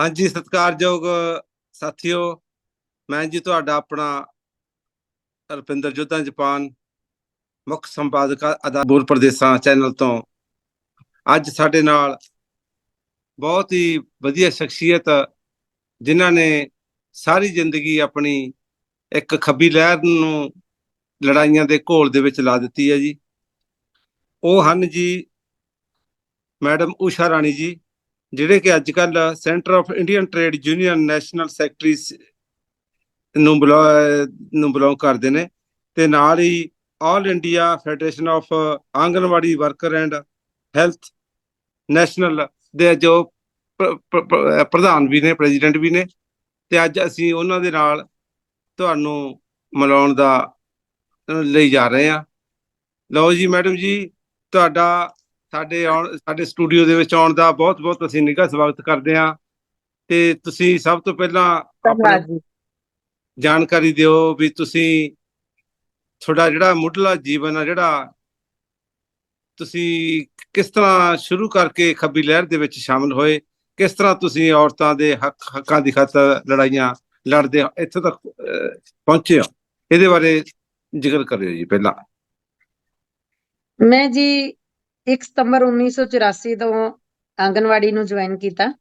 ਹਾਂਜੀ, ਸਤਿਕਾਰਯੋਗ ਸਾਥੀਓ, ਮੈਂ ਜੀ ਤੁਹਾਡਾ ਆਪਣਾ ਰੁਪਿੰਦਰ ਜੋਧਾ, ਜਪਾਨ ਮੁੱਖ ਸੰਪਾਦਕ ਅਦਾਪੁਰ ਪ੍ਰਦੇਸ਼ਾਂ ਚੈਨਲ ਤੋਂ। ਅੱਜ ਸਾਡੇ ਨਾਲ ਬਹੁਤ ਹੀ ਵਧੀਆ ਸ਼ਖਸੀਅਤ ਜਿਨ੍ਹਾਂ ਨੇ ਸਾਰੀ ਜ਼ਿੰਦਗੀ ਆਪਣੀ ਇੱਕ ਖੱਬੀ ਲਹਿਰ ਨੂੰ ਲੜਾਈਆਂ ਦੇ ਘੋਲ ਦੇ ਵਿੱਚ ਲਾ ਦਿੱਤੀ ਹੈ ਜੀ। ਉਹ ਹਨ ਜੀ ਮੈਡਮ ਊਸ਼ਾ ਰਾਣੀ ਜੀ, ਜਿਹੜੇ ਕਿ ਅੱਜ ਕੱਲ centre of Indian trade union national secretary ਨੂੰ ਬਿਲੋ- ਨੂੰ ਬਿਲੋਂਗ ਕਰਦੇ ਨੇ ਤੇ ਨਾਲ ਹੀ all India federation of anganwadi worker and health national ਦੇ ਜੋ ਪ੍ਰ- ਪ੍ਰਧਾਨ ਵੀ ਨੇ, ਪ੍ਰੈਜ਼ੀਡੈਂਟ ਵੀ ਨੇ ਤੇ ਅੱਜ ਅਸੀਂ ਉਹਨਾਂ ਦੇ ਨਾਲ ਤੁਹਾਨੂੰ ਮਿਲਾਉਣ ਦਾ ਲਈ ਜਾ ਰਹੇ ਹਾਂ। ਲਓ ਜੀ ਮੈਡਮ ਜੀ, ਤੁਹਾਡਾ ਸਾਡੇ ਆਉਣ ਸਾਡੇ ਸਟੂਡੀਓ ਦੇ ਵਿੱਚ ਆਉਣ ਦਾ ਬਹੁਤ ਬਹੁਤ ਅਸੀਂ ਨਿੱਘਾ ਸਵਾਗਤ ਕਰਦੇ ਹਾਂ। ਤੇ ਤੁਸੀਂ ਸਭ ਤੋਂ ਪਹਿਲਾਂ ਜਾਣਕਾਰੀ ਦਿਓ ਵੀ ਤੁਸੀਂ ਤੁਹਾਡਾ ਜਿਹੜਾ ਮੁੱਢਲਾ ਜੀਵਨ ਆ ਜਿਹੜਾ ਤੁਸੀਂ ਕਿਸ ਤਰ੍ਹਾਂ ਸ਼ੁਰੂ ਕਰਕੇ ਖੱਬੀ ਲਹਿਰ ਦੇ ਵਿੱਚ ਸ਼ਾਮਲ ਹੋਏ ਕਿਸ ਤਰ੍ਹਾਂ ਤੁਸੀਂ ਔਰਤਾਂ ਦੇ ਹੱਕ ਹੱਕਾਂ ਦੀ ਖਾਤਰ ਲੜਾਈਆਂ ਲੜਦੇ ਇੱਥੇ ਤੱਕ ਪਹੁੰਚੇ ਹੋ। ਇਹਦੇ ਬਾਰੇ ਜ਼ਿਕਰ ਕਰਿਓ ਜੀ ਪਹਿਲਾਂ। ਮੈਂ ਜੀ 1 ਸਤੰਬਰ 1984 ਤੋਂ ਆਂਗਨਵਾੜੀ ਨੂੰ ਜੁਆਇਨ ਕੀਤਾ।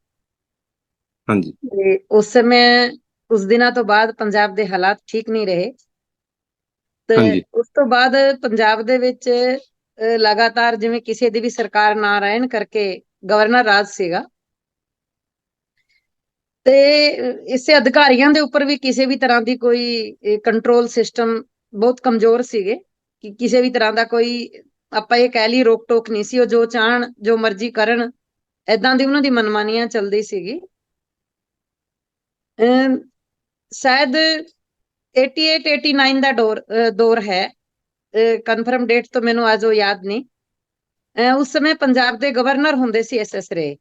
ਹਾਂਜੀ। ਤੇ ਉਸ ਸਮੇਂ ਉਸ ਦਿਨਾਂ ਤੋਂ ਬਾਅਦ ਪੰਜਾਬ ਦੇ ਹਾਲਾਤ ਠੀਕ ਨਹੀਂ ਰਹੇ। ਤੇ। ਉਸ ਤੋਂ ਬਾਅਦ ਪੰਜਾਬ ਦੇ ਵਿੱਚ ਲਗਾਤਾਰ ਜਿਵੇਂ ਕਿਸੇ ਦੀ ਵੀ ਸਰਕਾਰ ਨਾ ਰਹਿਣ ਕਰਕੇ ਗਵਰਨਰ ਰਾਜ ਸੀਗਾ। ਤੇ ਇਸੇ ਅਧਿਕਾਰੀਆਂ ਦੇ ਉੱਪਰ ਵੀ ਕਿਸੇ ਵੀ ਤਰ੍ਹਾਂ ਦੀ ਕੋਈ ਕੰਟਰੋਲ ਸਿਸਟਮ ਬਹੁਤ ਕਮਜ਼ੋਰ ਸੀਗੇ। ਕਿ ਕਿਸੇ ਵੀ ਤਰ੍ਹਾਂ ਦਾ ਕੋਈ ਆਪਾਂ ਇਹ ਕਹਿ ਲਈ ਰੋਕ ਟੋਕ ਨਹੀਂ ਸੀ, ਉਹ ਜੋ ਚਾਹਣ, ਜੋ ਮਰਜ਼ੀ ਕਰਨ ਐਦਾਂ ਦੀ ਉਹਨਾਂ ਦੀ ਮਨਮਾਨੀਆਂ ਚੱਲਦੀ ਸੀਗੀ। ਸ਼ਾਇਦ 88 89 ਦਾ ਦੌਰ ਦੌਰ ਹੈ। ਕਨਫਰਮ ਡੇਟ ਤੋਂ ਮੈਨੂੰ ਅੱਜ ਉਹ ਯਾਦ ਨਹੀਂ। ਉਸ ਸਮੇਂ ਪੰਜਾਬ ਦੇ ਗਵਰਨਰ ਹੁੰਦੇ ਸੀ ਐਸ ਐਸ ਰੇ।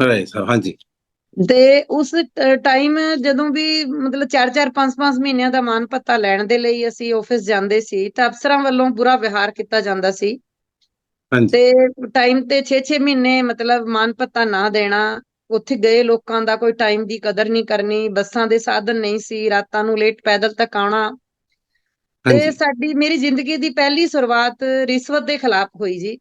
ਰਾਈਟ ਸਾਹਿਬ ਹਾਂਜੀ। ਤੇ ਉਸ ਟਾਈਮ ਜਦੋਂ ਵੀ ਮਤਲਬ 4-4 5-5 ਮਹੀਨਿਆਂ ਦਾ ਮਾਨ ਭੱਤਾ ਲੈਣ ਦੇ ਲਈ ਅਸੀਂ ਆਫਿਸ ਜਾਂਦੇ ਸੀ ਤਾਂ ਅਫਸਰਾਂ ਵੱਲੋਂ ਬੁਰਾ ਵਿਹਾਰ ਕੀਤਾ ਜਾਂਦਾ ਸੀ। ਹਾਂਜੀ। ਤੇ ਟਾਈਮ ਤੇ 6-6 ਮਹੀਨੇ ਮਤਲਬ ਮਾਨ ਭੱਤਾ ਨਾ ਦੇਣਾ ਉੱਥੇ ਗਏ ਲੋਕਾਂ ਦਾ ਕੋਈ ਟਾਈਮ ਦੀ ਕਦਰ ਨਹੀਂ ਕਰਨੀ ਬੱਸਾਂ ਦੇ ਸਾਧਨ ਨਹੀਂ ਸੀ ਰਾਤਾਂ ਨੂੰ ਲੇਟ ਪੈਦਲ ਤੱਕ ਆਉਣਾ। ਤੇ ਸਾਡੀ ਮੇਰੀ ਜ਼ਿੰਦਗੀ ਦੀ ਪਹਿਲੀ ਸ਼ੁਰੂਆਤ ਰਿਸ਼ਵਤ ਦੇ ਖਿਲਾਫ ਹੋਈ ਜੀ।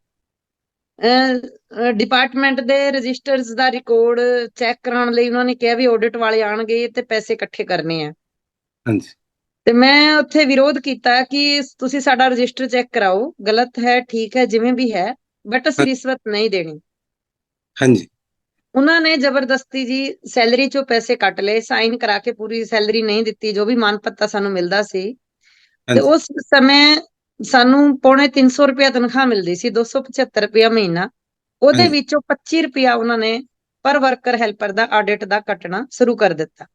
ਡਿਪਾਰਟਮੈਂਟ ਦੇ ਰਜਿਸਟਰਸ ਦਾ ਰਿਕਾਰਡ ਚੈੱਕ ਕਰਾਉਣ ਲਈ ਉਹਨਾਂ ਨੇ ਕਿਹਾ ਵੀ ਆਡਿਟ ਵਾਲੇ ਆਣਗੇ ਤੇ ਪੈਸੇ ਇਕੱਠੇ ਕਰਨੇ ਆ। ਹਾਂਜੀ। ਤੇ ਮੈਂ ਉੱਥੇ ਵਿਰੋਧ ਕੀਤਾ ਕਿ ਤੁਸੀਂ ਸਾਡਾ ਰਜਿਸਟਰ ਚੈੱਕ ਕਰਾਓ ਗਲਤ ਹੈ ਠੀਕ ਹੈ ਜਿਵੇਂ ਵੀ ਹੈ ਬਟ ਅਸੀਂ ਰਿਸ਼ਵਤ ਨਹੀਂ ਦੇਣੀ। ਹਾਂਜੀ। ਉਹਨਾਂ ਨੇ ਜ਼ਬਰਦਸਤੀ ਜੀ ਸੈਲਰੀ ਚੋਂ ਪੈਸੇ ਕੱਟ ਲਏ ਸਾਈਨ ਕਰਾ ਕੇ ਪੂਰੀ ਸੈਲਰੀ ਨਹੀਂ ਦਿੱਤੀ ਜੋ ਵੀ ਮਾਨ ਭੱਤਾ ਸਾਨੂੰ ਮਿਲਦਾ ਸੀ। ਤੇ ਉਸ ਸਮੇਂ ਸਾਨੂੰ ਪੌਣੇ 300 ਰੁਪਇਆ ਤਨਖਾਹ ਮਿਲਦੀ ਸੀ 275 ਰੁਪਇਆ ਮਹੀਨਾ। ਉਹਦੇ। ਵਿੱਚੋਂ 25 ਰੁਪਇਆ ਉਹਨਾਂ ਨੇ ਪਰ ਵਰਕਰ ਹੈਲਪਰ ਦਾ ਆਡਿਟ ਦਾ ਕੱਟਣਾ ਸ਼ੁਰੂ ਕਰ ਦਿੱਤਾ।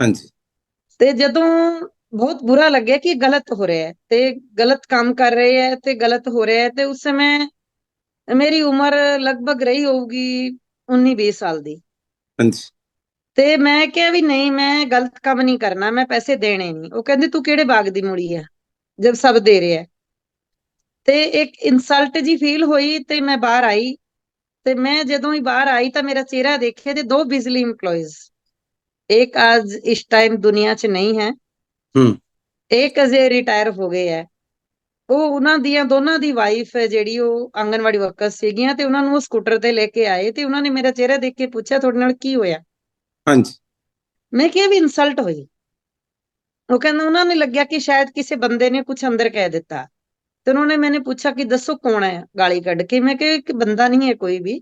ਹਾਂਜੀ। ਤੇ ਜਦੋਂ ਬਹੁਤ ਬੁਰਾ ਲੱਗਿਆ ਕਿ ਗਲਤ ਹੋ ਰਿਹਾ ਹੈ ਤੇ ਗਲਤ ਕੰਮ ਕਰ ਰਹੇ ਹੈ ਤੇ ਗਲਤ ਹੋ ਰਿਹਾ ਹੈ ਤੇ ਉਸ ਸਮੇਂ ਮੇਰੀ ਉਮਰ ਲਗਭਗ ਰਹੀ ਹੋਊਗੀ 19 20 ਸਾਲ ਦੀ। ਹਾਂਜੀ। ਤੇ ਮੈਂ ਕਿਹਾ ਵੀ ਨਹੀਂ ਮੈਂ ਗਲਤ ਕੰਮ ਨਹੀਂ ਕਰਨਾ ਮੈਂ ਪੈਸੇ ਦੇਣੇ ਨਹੀਂ। ਉਹ ਕਹਿੰਦੇ ਤੂੰ ਕਿਹੜੇ ਬਾਗ ਦੀ ਮੁੜੀ ਆ ਜਦ ਸਭ ਦੇ ਰਿਹਾ ਤੇ ਇੱਕ ਇਨਸਲਟ ਜੀ ਫੀਲ ਹੋਈ ਤੇ ਮੈਂ ਬਾਹਰ ਆਈ। ਤੇ ਮੈਂ ਜਦੋਂ ਹੀ ਬਾਹਰ ਆਈ ਤਾਂ ਮੇਰਾ ਚਿਹਰਾ ਦੇਖਿਆ ਤੇ ਦੋ ਬਿਜਲੀ EMPLOYEES ਇੱਕ ਅੱਜ ਇਸ ਟਾਈਮ ਦੁਨੀਆ 'ਚ ਨਹੀਂ ਹੈ। ਹੂੰ। ਇੱਕ ਅਜੇ ਰਿਟਾਇਰ ਹੋ ਗਏ ਹੈ। ਉਹ ਉਹਨਾਂ ਦੀਆਂ ਦੋਨਾਂ ਦੀ ਵਾਈਫ ਹੈ ਜਿਹੜੀ ਉਹ ਆਂਗਨਵਾੜੀ ਵਰਕਰ ਸੀਗੀਆਂ ਤੇ ਉਹਨਾਂ ਨੂੰ ਸਕੂਟਰ ਤੇ ਲੈ ਕੇ ਆਏ ਤੇ ਉਹਨਾਂ ਨੇ ਮੇਰਾ ਚਿਹਰਾ ਦੇਖ ਕੇ ਪੁੱਛਿਆ ਤੁਹਾਡੇ ਨਾਲ ਕੀ ਹੋਇਆ? ਹਾਂਜੀ। ਮੈਂ ਕਿਹਾ ਵੀ ਇਨਸਲਟ ਹੋਈ। ਉਹ ਕਹਿੰਦਾ ਉਹਨਾਂ ਨੇ ਲੱਗਿਆ ਕਿ ਸ਼ਾਇਦ ਕਿਸੇ ਬੰਦੇ ਨੇ ਕੁਝ ਅੰਦਰ ਕਹਿ ਦਿੱਤਾ। ਤੇ ਉਹਨਾਂ ਨੇ ਮੈਨੇ ਪੁੱਛਿਆ ਕਿ ਦੱਸੋ ਕੌਣ ਹੈ ਗਾਲੀ ਕੱਢ ਕੇ। ਮੈਂ ਕਿਹਾ ਕਿ ਬੰਦਾ ਨਹੀਂ ਹੈ ਕੋਈ ਵੀ।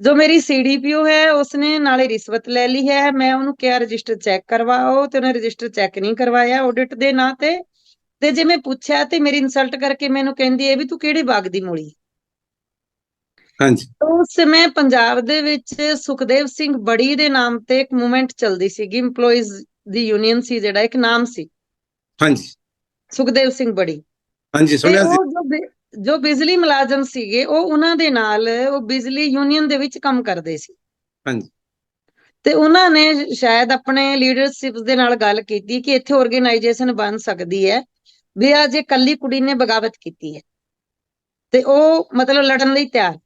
ਜੋ ਮੇਰੀ ਸੀਡੀਪੀਓ ਹੈ ਉਸਨੇ ਨਾਲੇ ਰਿਸ਼ਵਤ ਲੈ ਲਈ ਹੈ। ਮੈਂ ਉਹਨੂੰ ਕਿਹਾ ਰਜਿਸਟਰ ਚੈੱਕ ਕਰਵਾਓ। ਤੇ ਉਹਨੇ ਰਜਿਸਟਰ ਚੈੱਕ ਨਹੀਂ ਕਰਵਾਇਆ ਆਡਿਟ ਦੇ ਨਾਂ ਤੇ। ਤੇ ਜੇ ਮੈਂ ਪੁੱਛਿਆ ਤੇ ਮੇਰੀ ਇਨਸਲਟ ਕਰਕੇ ਮੈਨੂੰ ਕਹਿੰਦੀ ਹੈ ਵੀ ਤੂੰ ਕਿਹੜੇ ਬਾਗ ਦੀ ਮੂਲੀ? ਹਾਂਜੀ। ਉਸ ਸਮੇਂ ਪੰਜਾਬ ਦੇ ਵਿੱਚ ਸੁਖਦੇਵ ਸਿੰਘ ਬੜੀ ਦੇ ਨਾਮ ਤੇ ਇੱਕ ਮੂਵਮੈਂਟ ਚੱਲਦੀ ਸੀਗੀ EMPLOYEES ਦੀ ਯੂਨੀਅਨ ਸੀ ਜਿਹੜਾ ਇੱਕ ਨਾਮ ਸੀ। ਹਾਂਜੀ। ਸੁਖਦੇਵ ਸਿੰਘ ਬੜੀ। ਹਾਂਜੀ ਸੁਣਿਆ ਸੀ। ਜੋ ਬਿਜਲੀ ਮੁਲਾਜ਼ਮ ਸੀਗੇ ਉਹ ਉਹਨਾਂ ਦੇ ਨਾਲ ਉਹ ਬਿਜਲੀ ਯੂਨੀਅਨ ਦੇ ਵਿੱਚ ਕੰਮ ਕਰਦੇ ਸੀ। ਹਾਂਜੀ। ਤੇ ਉਹਨਾਂ ਨੇ ਸ਼ਾਇਦ ਆਪਣੇ ਲੀਡਰਸ਼ਿਪ ਦੇ ਨਾਲ ਗੱਲ ਕੀਤੀ ਕਿ ਇੱਥੇ ਆਰਗੇਨਾਈਜੇਸ਼ਨ ਬਣ ਸਕਦੀ ਹੈ ਵੀ ਆ ਜੇ ਕੱਲੀ ਕੁੜੀ ਨੇ ਬਗਾਵਤ ਕੀਤੀ ਹੈ। ਤੇ ਉਹ ਮਤਲਬ ਲੜਨ ਲਈ ਤਿਆਰ।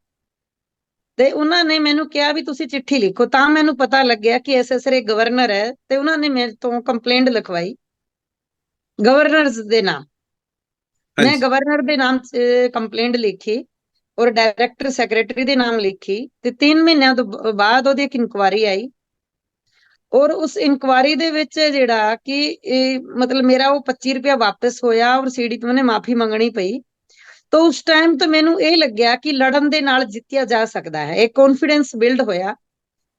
ਤੇ ਉਹਨਾਂ ਨੇ ਮੈਨੂੰ ਕਿਹਾ ਵੀ ਤੁਸੀਂ ਚਿੱਠੀ ਲਿਖੋ ਤਾਂ ਮੈਨੂੰ ਪਤਾ ਲੱਗਿਆ ਕਿ ਐਸਐਸਰੇ ਗਵਰਨਰ ਹੈ ਤੇ ਉਹਨਾਂ ਨੇ ਮੇਰੇ ਤੋਂ ਕੰਪਲੇਂਟ ਲਿਖਵਾਈ। ਗਵਰਨਰਸ ਦੇ ਨਾਮ। ਮੈਂ ਗਵਰਨਰ ਦੇ ਨਾਮ ਕੰਪਲੇਂਟ ਲਿਖੀ ਔਰ ਡਾਇਰੈਕਟਰ ਸੈਕਟਰੀ ਦੇ ਨਾਮ ਲਿਖੀ ਤੇ 3 ਮਹੀਨਿਆਂ ਤੋਂ ਬਾਅਦ ਉਹਦੀ ਇੱਕ ਇਨਕੁਆਰੀ ਆਈ। ਔਰ ਉਸ ਇਨਕੁਆਰੀ ਦੇ ਵਿੱਚ ਜਿਹੜਾ ਕਿ ਇਹ ਮਤਲਬ ਮੇਰਾ ਉਹ 25 ਰੁਪਇਆ ਵਾਪਸ ਹੋਇਆ ਔਰ ਸੀਡੀਪੀ ਨੇ ਮਾਫੀ ਮੰਗਣੀ ਪਈ। ਤਾਂ ਉਸ ਟਾਈਮ ਤੋਂ ਮੈਨੂੰ ਇਹ ਲੱਗਿਆ ਕਿ ਲੜਨ ਦੇ ਨਾਲ ਜਿੱਤਿਆ ਜਾ ਸਕਦਾ ਹੈ। ਇੱਕ ਕੌਨਫੀਡੈਂਸ ਬਿਲਡ ਹੋਇਆ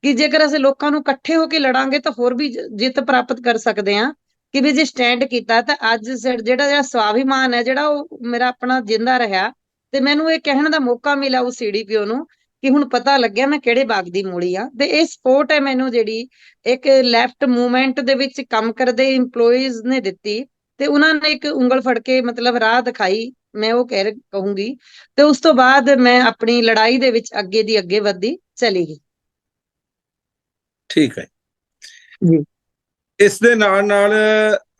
ਕਿ ਜੇਕਰ ਅਸੀਂ ਲੋਕਾਂ ਨੂੰ ਇਕੱਠੇ ਹੋ ਕੇ ਲੜਾਂਗੇ ਤਾਂ ਹੋਰ ਵੀ ਜਿੱਤ ਪ੍ਰਾਪਤ ਕਰ ਸਕਦੇ ਹਾਂ। ਕਿ ਵੀ ਜੇ ਸਟੈਂਡ ਕੀਤਾ ਤਾਂ ਅੱਜ ਜਿਹੜਾ ਜਿਹੜਾ ਸਵਾਭਿਮਾਨ ਹੈ, ਜਿਹੜਾ ਉਹ ਮੇਰਾ ਆਪਣਾ ਜਿੰਦਾ ਰਿਹਾ ਤੇ ਮੈਨੂੰ ਇਹ ਕਹਿਣ ਦਾ ਮੌਕਾ ਮਿਲਿਆ ਉਸ ਸੀਡੀਪੀਓ ਨੂੰ ਕਿ ਹੁਣ ਪਤਾ ਲੱਗਿਆ ਮੈਂ ਕਿਹੜੇ ਬਾਗ ਦੀ ਮੂਲੀ ਆ ਤੇ ਇਹ ਸਪੋਰਟ ਹੈ ਮੈਨੂੰ ਜਿਹੜੀ ਇੱਕ ਲੈਫਟ ਮੂਵਮੈਂਟ ਦੇ ਵਿੱਚ ਕੰਮ ਕਰਦੇ EMPLOYEES ਨੇ ਦਿੱਤੀ ਤੇ ਉਹਨਾਂ ਨੇ ਇੱਕ ਉਂਗਲ ਫੜ ਕੇ ਮਤਲਬ ਰਾਹ ਦਿਖਾਈ ਮੈਂ ਉਹ ਕਹਿ ਕਹੂੰਗੀ। ਤੇ ਉਸ ਤੋਂ ਬਾਅਦ ਮੈਂ ਆਪਣੀ ਲੜਾਈ ਦੇ ਵਿੱਚ ਅੱਗੇ ਦੀ ਅੱਗੇ ਵਧਦੀ ਚਲੀ ਗਈ। ਠੀਕ ਹੈ। ਜੀ। ਇਸ ਦੇ ਨਾਲ ਨਾਲ